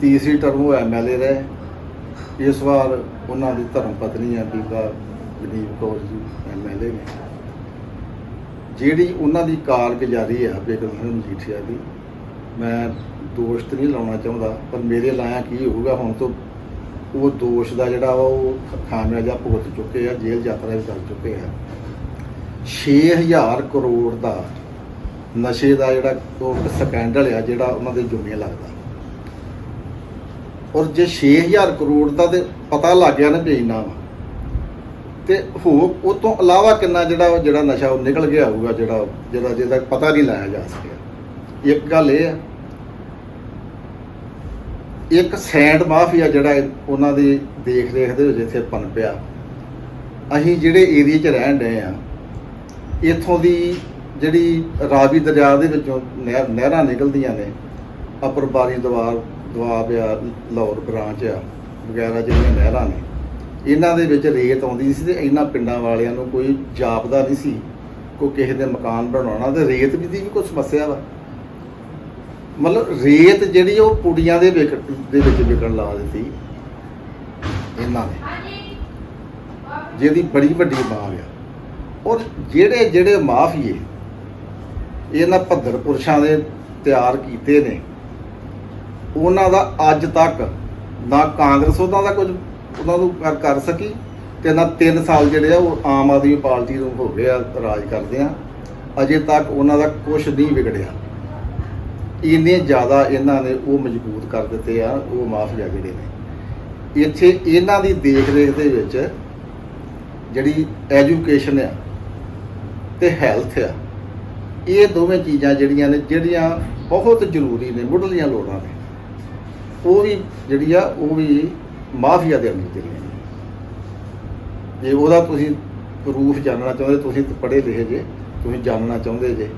ਤੀਸਰੀ ਟਰਮ ਉਹ ਐਮਐਲਏ ਰਹੇ। ਇਸ ਵਾਰ ਉਹਨਾਂ ਦੀ ਧਰਮ ਪਤਨੀ ਆ ਬੀਬਾ ਗਨੀਬ ਕੌਰ ਜੀ ਐਮਐਲਏ ਨੇ। ਜਿਹੜੀ ਉਹਨਾਂ ਦੀ ਕਾਰਗੁਜ਼ਾਰੀ ਆ, ਬੇਗਮ ਸਿੰਘ ਮਜੀਠੀਆ ਦੀ ਮੈਂ ਦੋਸ਼ ਤਾਂ ਨਹੀਂ ਲਾਉਣਾ ਚਾਹੁੰਦਾ, ਪਰ ਮੇਰੇ ਲਾਇਆ ਕੀ ਹੋਊਗਾ ਹੁਣ ਤੋਂ, ਉਹ ਦੋਸ਼ ਦਾ ਜਿਹੜਾ ਵਾ ਉਹ ਖਾਮਿਆਜਾ ਭੁਗਤ ਚੁੱਕੇ ਆ, ਜੇਲ੍ਹ ਯਾਤਰਾ ਵੀ ਕਰ ਚੁੱਕੇ ਆ। 6000 ਕਰੋੜ ਦਾ ਨਸ਼ੇ ਦਾ ਜਿਹੜਾ ਉਹ ਸਕੈਂਡਲ ਆ, ਜਿਹੜਾ ਉਹਨਾਂ ਦੇ ਜੁਮੇ ਲੱਗਦਾ। ਔਰ ਜੇ 6000 ਕਰੋੜ ਦਾ ਤੇ ਪਤਾ ਲੱਗ ਗਿਆ ਨਾ ਵੀ ਇੰਨਾ ਵਾ ਤੇ ਹੋ, ਉਹ ਤੋਂ ਇਲਾਵਾ ਕਿੰਨਾ ਜਿਹੜਾ ਉਹ ਜਿਹੜਾ ਨਸ਼ਾ ਉਹ ਨਿਕਲ ਗਿਆ ਹੋਊਗਾ, ਜਿਹੜਾ ਜਿਹੜਾ ਜਿਹਦਾ ਪਤਾ ਨਹੀਂ ਲਾਇਆ ਜਾ ਸਕਿਆ। ਇੱਕ ਗੱਲ ਇਹ ਆ। ਇੱਕ ਸੈਂਡ ਮਾਫੀਆ ਜਿਹੜਾ ਉਹਨਾਂ ਦੀ ਦੇਖ ਰੇਖ ਦੇ ਵਿੱਚ ਇੱਥੇ ਪਨਪਿਆ ਅਸੀਂ ਜਿਹੜੇ ਏਰੀਆ 'ਚ ਰਹਿਣ ਡਏ ਆ, ਇੱਥੋਂ ਦੀ ਜਿਹੜੀ ਰਾਵੀ ਦਰਿਆ ਦੇ ਵਿੱਚੋਂ ਨਹਿਰ- ਨਹਿਰਾਂ ਨਿਕਲਦੀਆਂ ਨੇ, ਅਪਰ ਬਾਰੀ ਦਵਾਰ, ਦਵਾਬ ਆ, ਲਾਹੌਰ ਬ੍ਰਾਂਚ ਆ, ਵਗੈਰਾ ਜਿਹੜੀਆਂ ਨਹਿਰਾਂ ਨੇ, ਇਹਨਾਂ ਦੇ ਵਿੱਚ ਰੇਤ ਆਉਂਦੀ ਸੀ ਤੇ ਇਹਨਾਂ ਪਿੰਡਾਂ ਵਾਲਿਆਂ ਨੂੰ ਕੋਈ ਜਾਪਦਾ ਨਹੀਂ ਸੀ ਕੋਈ ਕਿਸੇ ਦੇ ਮਕਾਨ ਬਣਾਉਣਾ, ਤੇ ਰੇਤ ਦੀ ਵੀ ਕੋਈ ਸਮੱਸਿਆ ਵਾ। ਮਤਲਬ ਰੇਤ ਜਿਹੜੀ ਉਹ ਪੁੜੀਆਂ ਦੇ ਵਿਕ, ਦੇ ਵਿੱਚ ਵਿਕਣ ਲਾ ਦਿੱਤੀ। ਇਹਨਾਂ ਨੇ। ਜਿਹਦੀ ਬੜੀ ਵੱਡੀ ਮਾਂਗ ਆ। ਔਰ ਜਿਹੜੇ ਜਿਹੜੇ ਮਾਫੀਏ, ਇਹਨਾਂ ਭੱਦਰ ਪੁਰਸ਼ਾਂ ਦੇ ਤਿਆਰ ਕੀਤੇ ਨੇ, ਉਹਨਾਂ ਦਾ ਅੱਜ ਤੱਕ ਨਾ ਕਾਂਗਰਸ ਉਹਨਾਂ ਦਾ ਕੁਝ, ਉਹਨਾਂ ਨੂੰ ਕਰ- ਕਰ ਸਕੀ ਤੇ ਨਾ 3 ਸਾਲ ਜਿਹੜੇ ਆ ਉਹ ਆਮ ਆਦਮੀ ਪਾਰਟੀ ਨੂੰ ਹੋ ਗਏ ਆ ਰਾਜ ਕਰਦੇ ਆ। ਅਜੇ ਤੱਕ ਉਹਨਾਂ ਦਾ ਕੁਝ ਨਹੀਂ ਵਿਗੜਿਆ। ਇੰਨੇ ਜ਼ਿਆਦਾ ਇਹਨਾਂ ਨੇ ਉਹ ਮਜ਼ਬੂਤ ਕਰ ਦਿੱਤੇ ਆ, ਉਹ ਮਾਫੀਆ ਜਿਹੜੇ ਨੇ। ਇੱਥੇ ਇਹਨਾਂ ਦੀ ਦੇਖ ਰੇਖ ਦੇ ਵਿੱਚ ਜਿਹੜੀ ਐਜੂਕੇਸ਼ਨ ਆ ਤੇ ਹੈਲਥ ਆ, ਇਹ ਦੋਵੇਂ ਚੀਜ਼ਾਂ ਜਿਹੜੀਆਂ ਨੇ, ਜਿਹੜੀਆਂ ਬਹੁਤ ਜ਼ਰੂਰੀ ਨੇ, ਮੁੱਢਲੀਆਂ ਲੋੜਾਂ ਨੇ ਉਹ ਵੀ ਜਿਹੜੀ ਆ, ਉਹ ਵੀ ਮਾਫੀਆ ਦੇ ਅੰਦਰ ਚਲੀਆਂ ਜੇ ਉਹਦਾ ਤੁਸੀਂ ਪ੍ਰੂਫ ਜਾਣਨਾ ਚਾਹੁੰਦੇ, ਤੁਸੀਂ ਪੜ੍ਹੇ ਲਿਖੇ ਜੇ, ਤੁਸੀਂ ਜਾਣਨਾ ਚਾਹੁੰਦੇ ਜੇ।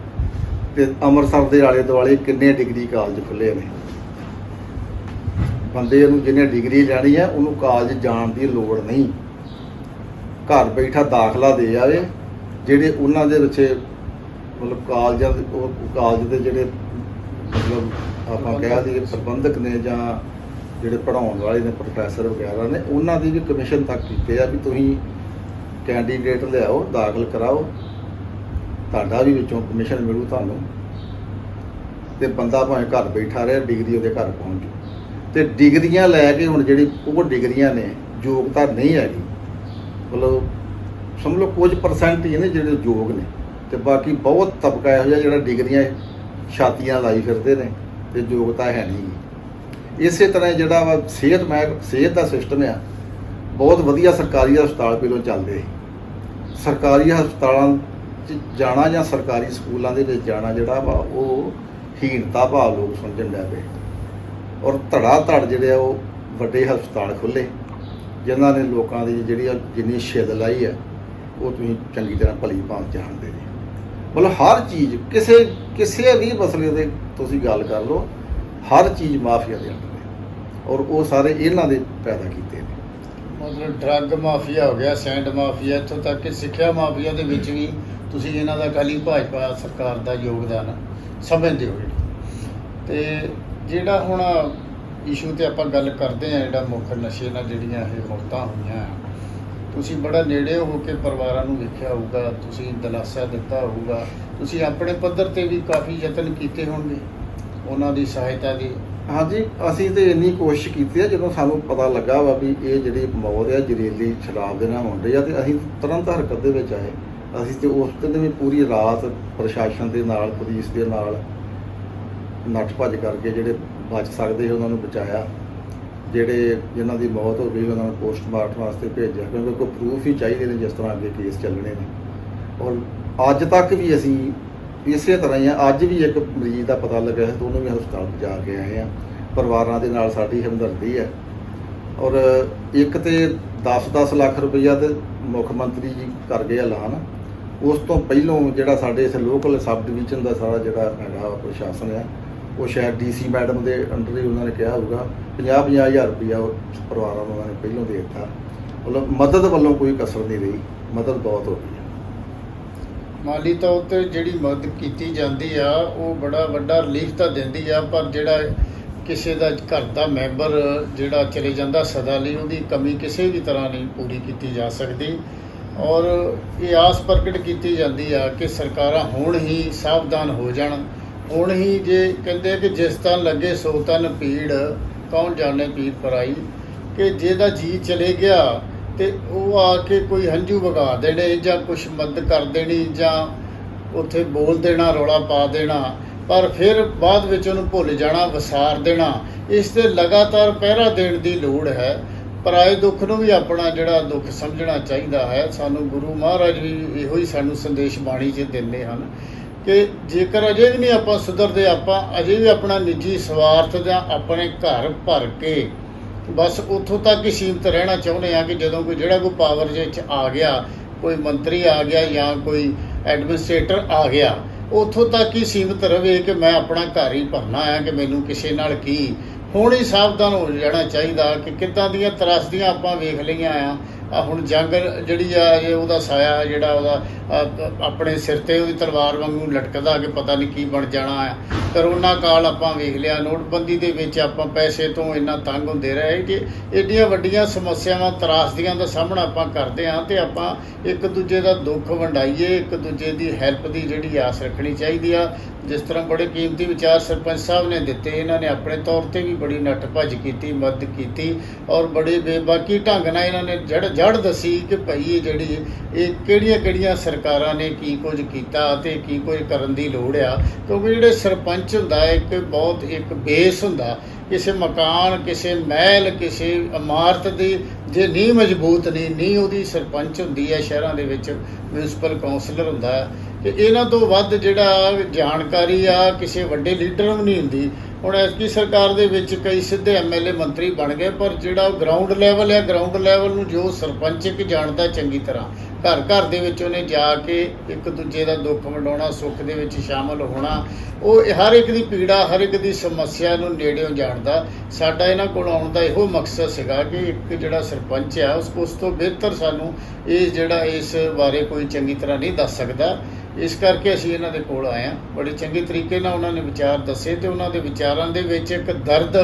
ਤੇ ਅੰਮ੍ਰਿਤਸਰ ਦੇ ਆਲੇ ਦੁਆਲੇ ਕਿੰਨੇ ਡਿਗਰੀ ਕਾਲਜ ਖੁੱਲੇ ਨੇ? ਬੰਦੇ ਨੂੰ ਜਿਹਨੇ ਡਿਗਰੀ ਲੈਣੀ ਹੈ, ਉਹਨੂੰ ਕਾਲਜ ਜਾਣ ਦੀ ਲੋੜ ਨਹੀਂ। ਘਰ ਬੈਠਾ ਦਾਖਲਾ ਦੇ ਜਾਵੇ ਜਿਹੜੇ ਉਹਨਾਂ ਦੇ ਵਿੱਚ ਮਤਲਬ ਕਾਲਜਾਂ ਦੇ ਉਹ ਕਾਲਜ ਦੇ ਜਿਹੜੇ ਮਤਲਬ ਆਪਾਂ ਕਹਿ ਦਈਏ ਪ੍ਰਬੰਧਕ ਨੇ ਜਾਂ ਜਿਹੜੇ ਪੜਾਉਣ ਵਾਲੇ ਨੇ, ਪ੍ਰੋਫੈਸਰ ਵਗੈਰਾ ਨੇ, ਉਹਨਾਂ ਦੀ ਵੀ ਕਮਿਸ਼ਨ ਤੱਕ ਕੀਤੇ ਆ ਵੀ ਤੁਸੀਂ ਕੈਂਡੀਡੇਟ ਲਿਆਓ, ਦਾਖਲ ਕਰਾਓ। ਤੁਹਾਡਾ ਵੀ ਵਿੱਚੋਂ ਕਮਿਸ਼ਨ ਮਿਲੂ ਤੁਹਾਨੂੰ। ਤੇ ਬੰਦਾ ਭਾਵੇਂ ਘਰ ਬੈਠਾ ਰਹੇ ਡਿਗਰੀ ਉਹਦੇ ਘਰ ਪਹੁੰਚ ਜੂ ਤੇ ਡਿਗਰੀਆਂ ਲੈ ਕੇ ਹੁਣ ਜਿਹੜੀ ਉਹ ਡਿਗਰੀਆਂ ਨੇ ਯੋਗਤਾ ਨਹੀਂ ਹੈਗੀ। ਮਤਲਬ ਸਮਝ ਲਓ ਕੁਝ ਪਰਸੈਂਟ ਹੀ ਨੇ ਜਿਹੜੇ ਯੋਗ ਨੇ। ਤੇ ਬਾਕੀ ਬਹੁਤ ਤਬਕਾ ਇਹੋ ਜਿਹਾ ਜਿਹੜਾ ਡਿਗਰੀਆਂ ਛਾਤੀਆਂ ਲਾਈ ਫਿਰਦੇ ਨੇ, ਤੇ ਯੋਗਤਾ ਹੈ ਨਹੀਂ। ਇਸੇ ਤਰ੍ਹਾਂ ਜਿਹੜਾ ਵਾ ਸਿਹਤ ਮੈਂ, ਸਿਹਤ ਦਾ ਸਿਸਟਮ ਆ, ਬਹੁਤ ਵਧੀਆ ਸਰਕਾਰੀ ਹਸਪਤਾਲ ਪਹਿਲੋਂ ਚੱਲਦੇ ਸੀ। ਸਰਕਾਰੀ ਹਸਪਤਾਲਾਂ 'ਚ ਜਾਣਾ ਜਾਂ ਸਰਕਾਰੀ ਸਕੂਲਾਂ ਦੇ ਵਿੱਚ ਜਾਣਾ ਜਿਹੜਾ ਵਾ, ਉਹ ਹੀਣਤਾ ਭਾਵ ਲੋਕ ਸਮਝਣ ਲੱਗ ਪਏ। ਔਰ ਧੜਾ ਧੜ ਜਿਹੜੇ ਆ, ਉਹ ਵੱਡੇ ਹਸਪਤਾਲ ਖੁੱਲੇ ਜਿਨ੍ਹਾਂ ਨੇ ਲੋਕਾਂ ਦੀ ਜਿਹੜੀ ਆ, ਜਿੰਨੀ ਛਿੱਦ ਲਾਈ ਆ, ਉਹ ਤੁਸੀਂ ਚੰਗੀ ਤਰ੍ਹਾਂ ਭਲੀ ਭਾਂਤ ਜਾਣਦੇ ਜੀ ਮਤਲਬ ਹਰ ਚੀਜ਼, ਕਿਸੇ ਕਿਸੇ ਵੀ ਮਸਲੇ ਦੇ ਤੁਸੀਂ ਗੱਲ ਕਰ ਲਓ, ਹਰ ਚੀਜ਼ ਮਾਫੀਆ ਦੇ ਅੰਦਰ ਹੈ ਔਰ ਉਹ ਸਾਰੇ ਇਹਨਾਂ ਦੇ ਪੈਦਾ ਕੀਤੇ ਨੇ।
ਮਤਲਬ ਡਰੱਗ ਮਾਫੀਆ ਹੋ ਗਿਆ ਸੈਂਡ ਮਾਫੀਆ ਇੱਥੋਂ ਤੱਕ ਕਿ ਸਿੱਖਿਆ ਮਾਫੀਆ ਦੇ ਵਿੱਚ ਵੀ ਤੁਸੀਂ ਇਹਨਾਂ ਦਾ ਖਾਲੀ ਭਾਜਪਾ ਸਰਕਾਰ ਦਾ ਯੋਗਦਾਨ ਸਮਝਦੇ ਹੋ ਜੀ। ਤੇ ਜਿਹੜਾ ਹੁਣ ਇਸ਼ੂ ਤੇ ਆਪਾਂ ਗੱਲ ਕਰਦੇ ਆ ਜਿਹੜਾ ਮੁੱਖ ਨਸ਼ੇ ਨਾਲ ਜਿਹੜੀਆਂ ਇਹ ਮੌਤਾਂ ਹੋਈਆਂ, ਤੁਸੀਂ ਬੜਾ ਨੇੜੇ ਹੋ ਕੇ ਪਰਿਵਾਰਾਂ ਨੂੰ ਵੇਖਿਆ ਹੋਊਗਾ, ਤੁਸੀਂ ਦਿਲਾਸਾ ਦਿੱਤਾ ਹੋਊਗਾ, ਤੁਸੀਂ ਆਪਣੇ ਪੱਧਰ ਤੇ ਵੀ ਕਾਫੀ ਯਤਨ ਕੀਤੇ ਹੋਣਗੇ, ਉਹਨਾਂ ਦੀ ਸਹਾਇਤਾ ਦੀ
ਹਾਂਜੀ, ਅਸੀਂ ਤੇ ਇੰਨੀ ਕੋਸ਼ਿਸ਼ ਕੀਤੀ ਹੈ ਜਦੋਂ ਸਾਨੂੰ ਪਤਾ ਲੱਗਾ ਵਾ ਵੀ ਇਹ ਜਿਹੜੀ ਮੌਤ ਹੈ ਜ਼ਹਿਰੀਲੀ ਸ਼ਰਾਬ ਦੇ ਨਾਲ ਹੋਣ ਰਹੀ ਆ, ਤੇ ਅਸੀਂ ਤੁਰੰਤ ਹਰਕਤ ਦੇ ਵਿੱਚ ਆਏ। ਅਸੀਂ ਤੇ ਉਸ ਦਿਨ ਵੀ ਪੂਰੀ ਰਾਤ ਪ੍ਰਸ਼ਾਸਨ ਦੇ ਨਾਲ, ਪੁਲਿਸ ਦੇ ਨਾਲ ਨੱਠ ਭੱਜ ਕਰਕੇ ਜਿਹੜੇ ਬਚ ਸਕਦੇ ਉਹਨਾਂ ਨੂੰ ਬਚਾਇਆ। ਜਿਹੜੇ ਜਿਨ੍ਹਾਂ ਦੀ ਮੌਤ ਹੋ ਗਈ, ਉਹਨਾਂ ਨੂੰ ਪੋਸਟਮਾਰਟਮ ਵਾਸਤੇ ਭੇਜਿਆ, ਕਿਉਂਕਿ ਕੋਈ ਪ੍ਰੂਫ ਹੀ ਚਾਹੀਦੇ ਨੇ ਜਿਸ ਤਰ੍ਹਾਂ ਅੱਗੇ ਕੇਸ ਚੱਲਣੇ ਨੇ। ਔਰ ਅੱਜ ਤੱਕ ਵੀ ਅਸੀਂ ਇਸੇ ਤਰ੍ਹਾਂ ਹੀ ਆ। ਅੱਜ ਵੀ ਇੱਕ ਮਰੀਜ਼ ਦਾ ਪਤਾ ਲੱਗਾ ਹੈ ਤੇ ਉਹਨੂੰ ਵੀ ਹਸਪਤਾਲ ਜਾ ਕੇ ਆਏ ਆ। ਪਰਿਵਾਰਾਂ ਦੇ ਨਾਲ ਸਾਡੀ ਹਮਦਰਦੀ ਹੈ। ਔਰ ਇੱਕ ਤੇ 10-10 ਲੱਖ ਰੁਪਈਆ ਤੇ ਮੁੱਖ ਮੰਤਰੀ ਜੀ ਕਰ ਗਏ ਐਲਾਨ। ਉਸ ਤੋਂ ਪਹਿਲੋਂ ਜਿਹੜਾ ਸਾਡੇ ਇਸ ਲੋਕਲ ਸਬ ਡਿਵੀਜ਼ਨ ਦਾ ਸਾਰਾ ਜਿਹੜਾ ਹੈਗਾ ਪ੍ਰਸ਼ਾਸਨ ਹੈ ਉਹ ਸ਼ਾਇਦ ਡੀਸੀ ਮੈਡਮ ਦੇ ਅੰਡਰ ਹੀ ਉਹਨਾਂ ਨੇ ਕਿਹਾ ਹੋਊਗਾ 50-50 ਹਜ਼ਾਰ ਰੁਪਈਆ ਪਰਿਵਾਰਾਂ ਨੂੰ ਉਹਨਾਂ ਨੇ ਪਹਿਲੋਂ ਦੇ ਦਿੱਤਾ। ਮਤਲਬ ਮਦਦ ਵੱਲੋਂ ਕੋਈ ਕਸਰ ਨਹੀਂ ਰਹੀ। ਮਦਦ ਬਹੁਤ ਹੋ ਗਈ।
ਮਾਲੀ ਤੌਰ ਤੇ ਜਿਹੜੀ ਮਦਦ ਕੀਤੀ ਜਾਂਦੀ ਆ, ਉਹ ਬੜਾ ਵੱਡਾ ਰਿਲੀਫ ਤਾਂ ਦਿੰਦੀ ਆ, ਪਰ ਜਿਹੜਾ ਕਿਸੇ ਦਾ ਘਰ ਦਾ ਮੈਂਬਰ ਜਿਹੜਾ ਚਲੇ ਜਾਂਦਾ ਸਦਾ ਲਈ, ਉਹਦੀ ਕਮੀ ਕਿਸੇ ਵੀ ਤਰ੍ਹਾਂ ਨਹੀਂ ਪੂਰੀ ਕੀਤੀ ਜਾ ਸਕਦੀ। ਔਰ ਇਹ ਆਸ ਪ੍ਰਗਟ ਕੀਤੀ ਜਾਂਦੀ ਆ ਕਿ ਸਰਕਾਰਾਂ ਹੁਣ ਹੀ ਸਾਵਧਾਨ ਹੋ ਜਾਣ। ਹੁਣ ਹੀ ਜੇ ਕਹਿੰਦੇ ਕਿ ਜਿਸ ਤਨ ਲੱਗੇ ਸੋ ਤਨ ਪੀੜ ਕੌਣ ਜਾਣੇ ਪੀੜ ਪਰਾਈ ਕਿ ਜਿਹਦਾ ਜੀ ਚਲੇ ਗਿਆ ਤੇ ਉਹ ਆ ਕੇ ਕੋਈ ਹੰਝੂ ਵਗਾ ਦੇਣੇ ਜਾਂ ਕੁਛ ਮਦਦ ਕਰ ਦੇਣੀ ਜਾਂ ਉੱਥੇ ਬੋਲ ਦੇਣਾ, ਰੌਲਾ ਪਾ ਦੇਣਾ, ਪਰ ਫਿਰ ਬਾਅਦ ਵਿੱਚ ਉਹਨੂੰ ਭੁੱਲ ਜਾਣਾ, ਵਸਾਰ ਦੇਣਾ। ਇਸ ਤੇ ਲਗਾਤਾਰ ਪਹਿਰਾ ਦੇਣ ਦੀ ਲੋੜ ਹੈ। ਪਰਾਏ ਦੁੱਖ ਨੂੰ ਵੀ ਆਪਣਾ ਜਿਹੜਾ ਦੁੱਖ ਸਮਝਣਾ ਚਾਹੀਦਾ ਹੈ। ਸਾਨੂੰ ਗੁਰੂ ਮਹਾਰਾਜ ਵੀ ਇਹੋ ਹੀ ਸਾਨੂੰ ਸੰਦੇਸ਼ ਬਾਣੀ 'ਚ ਦਿੰਦੇ ਹਨ ਕਿ ਜੇਕਰ ਅਜੇ ਵੀ ਨਹੀਂ ਆਪਾਂ ਸੁਧਰਦੇ, ਆਪਾਂ ਅਜੇ ਵੀ ਆਪਣਾ ਨਿੱਜੀ ਸਵਾਰਥ ਜਾਂ ਆਪਣੇ ਘਰ ਭਰ ਕੇ ਬਸ ਉੱਥੋਂ ਤੱਕ ਹੀ ਸੀਮਤ ਰਹਿਣਾ ਚਾਹੁੰਦੇ ਆ ਕਿ ਜਦੋਂ ਕੋਈ ਜਿਹੜਾ ਕੋਈ ਪਾਵਰ ਦੇ ਵਿੱਚ ਆ ਗਿਆ, ਕੋਈ ਮੰਤਰੀ ਆ ਗਿਆ ਜਾਂ ਕੋਈ ਐਡਮਿਨਿਸਟ੍ਰੇਟਰ ਆ ਗਿਆ, ਉੱਥੋਂ ਤੱਕ ਹੀ ਸੀਮਤ ਰਵੇ ਕਿ ਮੈਂ ਆਪਣਾ ਘਰ ਹੀ ਭਰਨਾ ਆ ਕਿ ਮੈਨੂੰ ਕਿਸੇ ਨਾਲ ਕੀ ਹੁਣ ਹੀ ਸਾਵਧਾਨ ਹੋ ਜਾਣਾ ਚਾਹੀਦਾ ਕਿ ਕਿੱਦਾਂ ਦੀਆਂ ਤਰਾਸਦੀਆਂ ਆਪਾਂ ਵੇਖ ਲਈਆਂ ਆ ਆ ਹੁਣ ਜੰਗ ਜਿਹੜੀ ਆ ਉਹਦਾ ਸਾਇਆ ਜਿਹੜਾ ਉਹਦਾ ਆਪਣੇ ਸਿਰ ਤੇ ਉਹਦੀ ਤਲਵਾਰ ਵਾਂਗੂ ਲਟਕਦਾ ਕਿ ਪਤਾ ਨਹੀਂ ਕੀ ਬਣ ਜਾਣਾ ਆ। ਕਰੋਨਾ ਕਾਲ ਆਪਾਂ ਵੇਖ ਲਿਆ, ਨੋਟਬੰਦੀ ਦੇ ਵਿੱਚ ਆਪਾਂ ਪੈਸੇ ਤੋਂ ਇੰਨਾ ਤੰਗ ਹੁੰਦੇ ਰਹੇ ਕਿ ਏਡੀਆਂ ਵੱਡੀਆਂ ਸਮੱਸਿਆਵਾਂ ਤਰਾਸਦੀਆਂ ਦਾ ਸਾਹਮਣਾ ਆਪਾਂ ਕਰਦੇ ਹਾਂ ਤੇ ਆਪਾਂ ਇੱਕ ਦੂਜੇ ਦਾ ਦੁੱਖ ਵੰਡਾਈਏ, ਇੱਕ ਦੂਜੇ ਦੀ ਹੈਲਪ ਦੀ ਜਿਹੜੀ ਆਸ ਰੱਖਣੀ ਚਾਹੀਦੀ ਆ। ਜਿਸ ਤਰ੍ਹਾਂ ਬੜੇ ਕੀਮਤੀ ਵਿਚਾਰ ਸਰਪੰਚ ਸਾਹਿਬ ਨੇ ਦਿੱਤੇ, ਇਹਨਾਂ ਨੇ ਆਪਣੇ ਤੌਰ ਤੇ ਵੀ ਬੜੀ ਨੱਠ ਭੱਜ ਕੀਤੀ, ਮਦਦ ਕੀਤੀ ਔਰ ਬੜੇ ਬੇਬਾਕੀ ਢੰਗ ਨਾਲ ਇਹਨਾਂ ਨੇ ਜੜ ਜੜ ਦੱਸੀ ਕਿ ਭਈ ਇਹ ਜਿਹੜੀ, ਇਹ ਕਿਹੜੀਆਂ ਕਿਹੜੀਆਂ ਸਰਕਾਰਾਂ ਨੇ ਕੀ ਕੁਝ ਕੀਤਾ ਤੇ ਕੀ ਕੁਝ ਕਰਨ ਦੀ ਲੋੜ ਆ। ਕਿਉਂਕਿ ਜਿਹੜੇ ਸਰਪੰਚ ਹੁੰਦਾ, ਇੱਕ ਬਹੁਤ ਇੱਕ ਬੇਸ ਹੁੰਦਾ। ਕਿਸੇ ਮਕਾਨ, ਕਿਸੇ ਮਹਿਲ, ਕਿਸੇ ਇਮਾਰਤ ਦੀ ਜੇ ਨੀਂਹ ਮਜ਼ਬੂਤ ਨਹੀਂ, ਨੀਂਹ ਉਹਦੀ ਸਰਪੰਚ ਹੁੰਦੀ ਹੈ, ਸ਼ਹਿਰਾਂ ਦੇ ਵਿੱਚ ਮਿਊਨਿਸਪਲ ਕਾਉਂਸਲਰ ਹੁੰਦਾ। ਹੈ ਕਿ ਇਹਨਾਂ ਤੋਂ ਵੱਧ ਜਿਹੜਾ ਜਾਣਕਾਰੀ ਆ ਕਿਸੇ ਵੱਡੇ ਲੀਡਰ ਨੂੰ ਨਹੀਂ ਹੁੰਦੀ। ਹੁਣ ਐਤਕੀ ਸਰਕਾਰ ਦੇ ਵਿੱਚ ਕਈ ਸਿੱਧੇ ਐਮਐਲਏ ਮੰਤਰੀ ਬਣ ਗਏ, ਪਰ ਜਿਹੜਾ ਗਰਾਊਂਡ ਲੈਵਲ ਹੈ ਗਰਾਊਂਡ ਲੈਵਲ ਨੂੰ ਜੋ ਸਰਪੰਚ ਇੱਕ ਜਾਣਦਾ ਚੰਗੀ ਤਰ੍ਹਾਂ, ਘਰ ਘਰ ਦੇ ਵਿੱਚ ਉਹਨੇ ਜਾ ਕੇ ਇੱਕ ਦੂਜੇ ਦਾ ਦੁੱਖ ਵੰਡਾਉਣਾ, ਸੁੱਖ ਦੇ ਵਿੱਚ ਸ਼ਾਮਲ ਹੋਣਾ, ਉਹ ਹਰ ਇੱਕ ਦੀ ਪੀੜਾ, ਹਰ ਇੱਕ ਦੀ ਸਮੱਸਿਆ ਨੂੰ ਨੇੜਿਓਂ ਜਾਣਦਾ। ਸਾਡਾ ਇਹਨਾਂ ਕੋਲ ਆਉਣ ਦਾ ਇਹੋ ਮਕਸਦ ਸੀਗਾ ਕਿ ਇੱਕ ਜਿਹੜਾ ਸਰਪੰਚ ਆ, ਉਸ ਉਸ ਤੋਂ ਬਿਹਤਰ ਸਾਨੂੰ ਇਹ ਜਿਹੜਾ ਇਸ ਬਾਰੇ ਕੋਈ ਚੰਗੀ ਤਰ੍ਹਾਂ ਨਹੀਂ ਦੱਸ ਸਕਦਾ। ਇਸ ਕਰਕੇ ਅਸੀਂ ਇਹਨਾਂ ਦੇ ਕੋਲ ਆਏ ਹਾਂ। ਬੜੇ ਚੰਗੇ ਤਰੀਕੇ ਨਾਲ ਉਹਨਾਂ ਨੇ ਵਿਚਾਰ ਦੱਸੇ ਤੇ ਉਹਨਾਂ ਦੇ ਵਿਚਾਰ ਦੇ ਵਿੱਚ ਇੱਕ ਦਰਦ,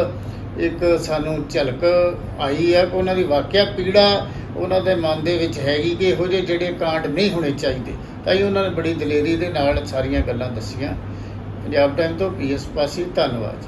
ਇੱਕ ਸਾਨੂੰ ਝਲਕ ਆਈ ਹੈ ਕਿ ਉਹਨਾਂ ਦੀ ਵਾਕਿਆ ਪੀੜਾ ਉਹਨਾਂ ਦੇ ਮਨ ਦੇ ਵਿੱਚ ਹੈਗੀ ਕਿ ਇਹੋ ਜਿਹੇ ਜਿਹੜੇ ਕਾਂਡ ਨਹੀਂ ਹੋਣੇ ਚਾਹੀਦੇ। ਤਾਂ ਹੀ ਉਹਨਾਂ ਨੇ ਬੜੀ ਦਲੇਰੀ ਦੇ ਨਾਲ ਸਾਰੀਆਂ ਗੱਲਾਂ ਦੱਸੀਆਂ। ਪੰਜਾਬ ਟਾਈਮ ਤੋਂ ਪੀਐਸ ਪਾਸੀ, ਧੰਨਵਾਦ।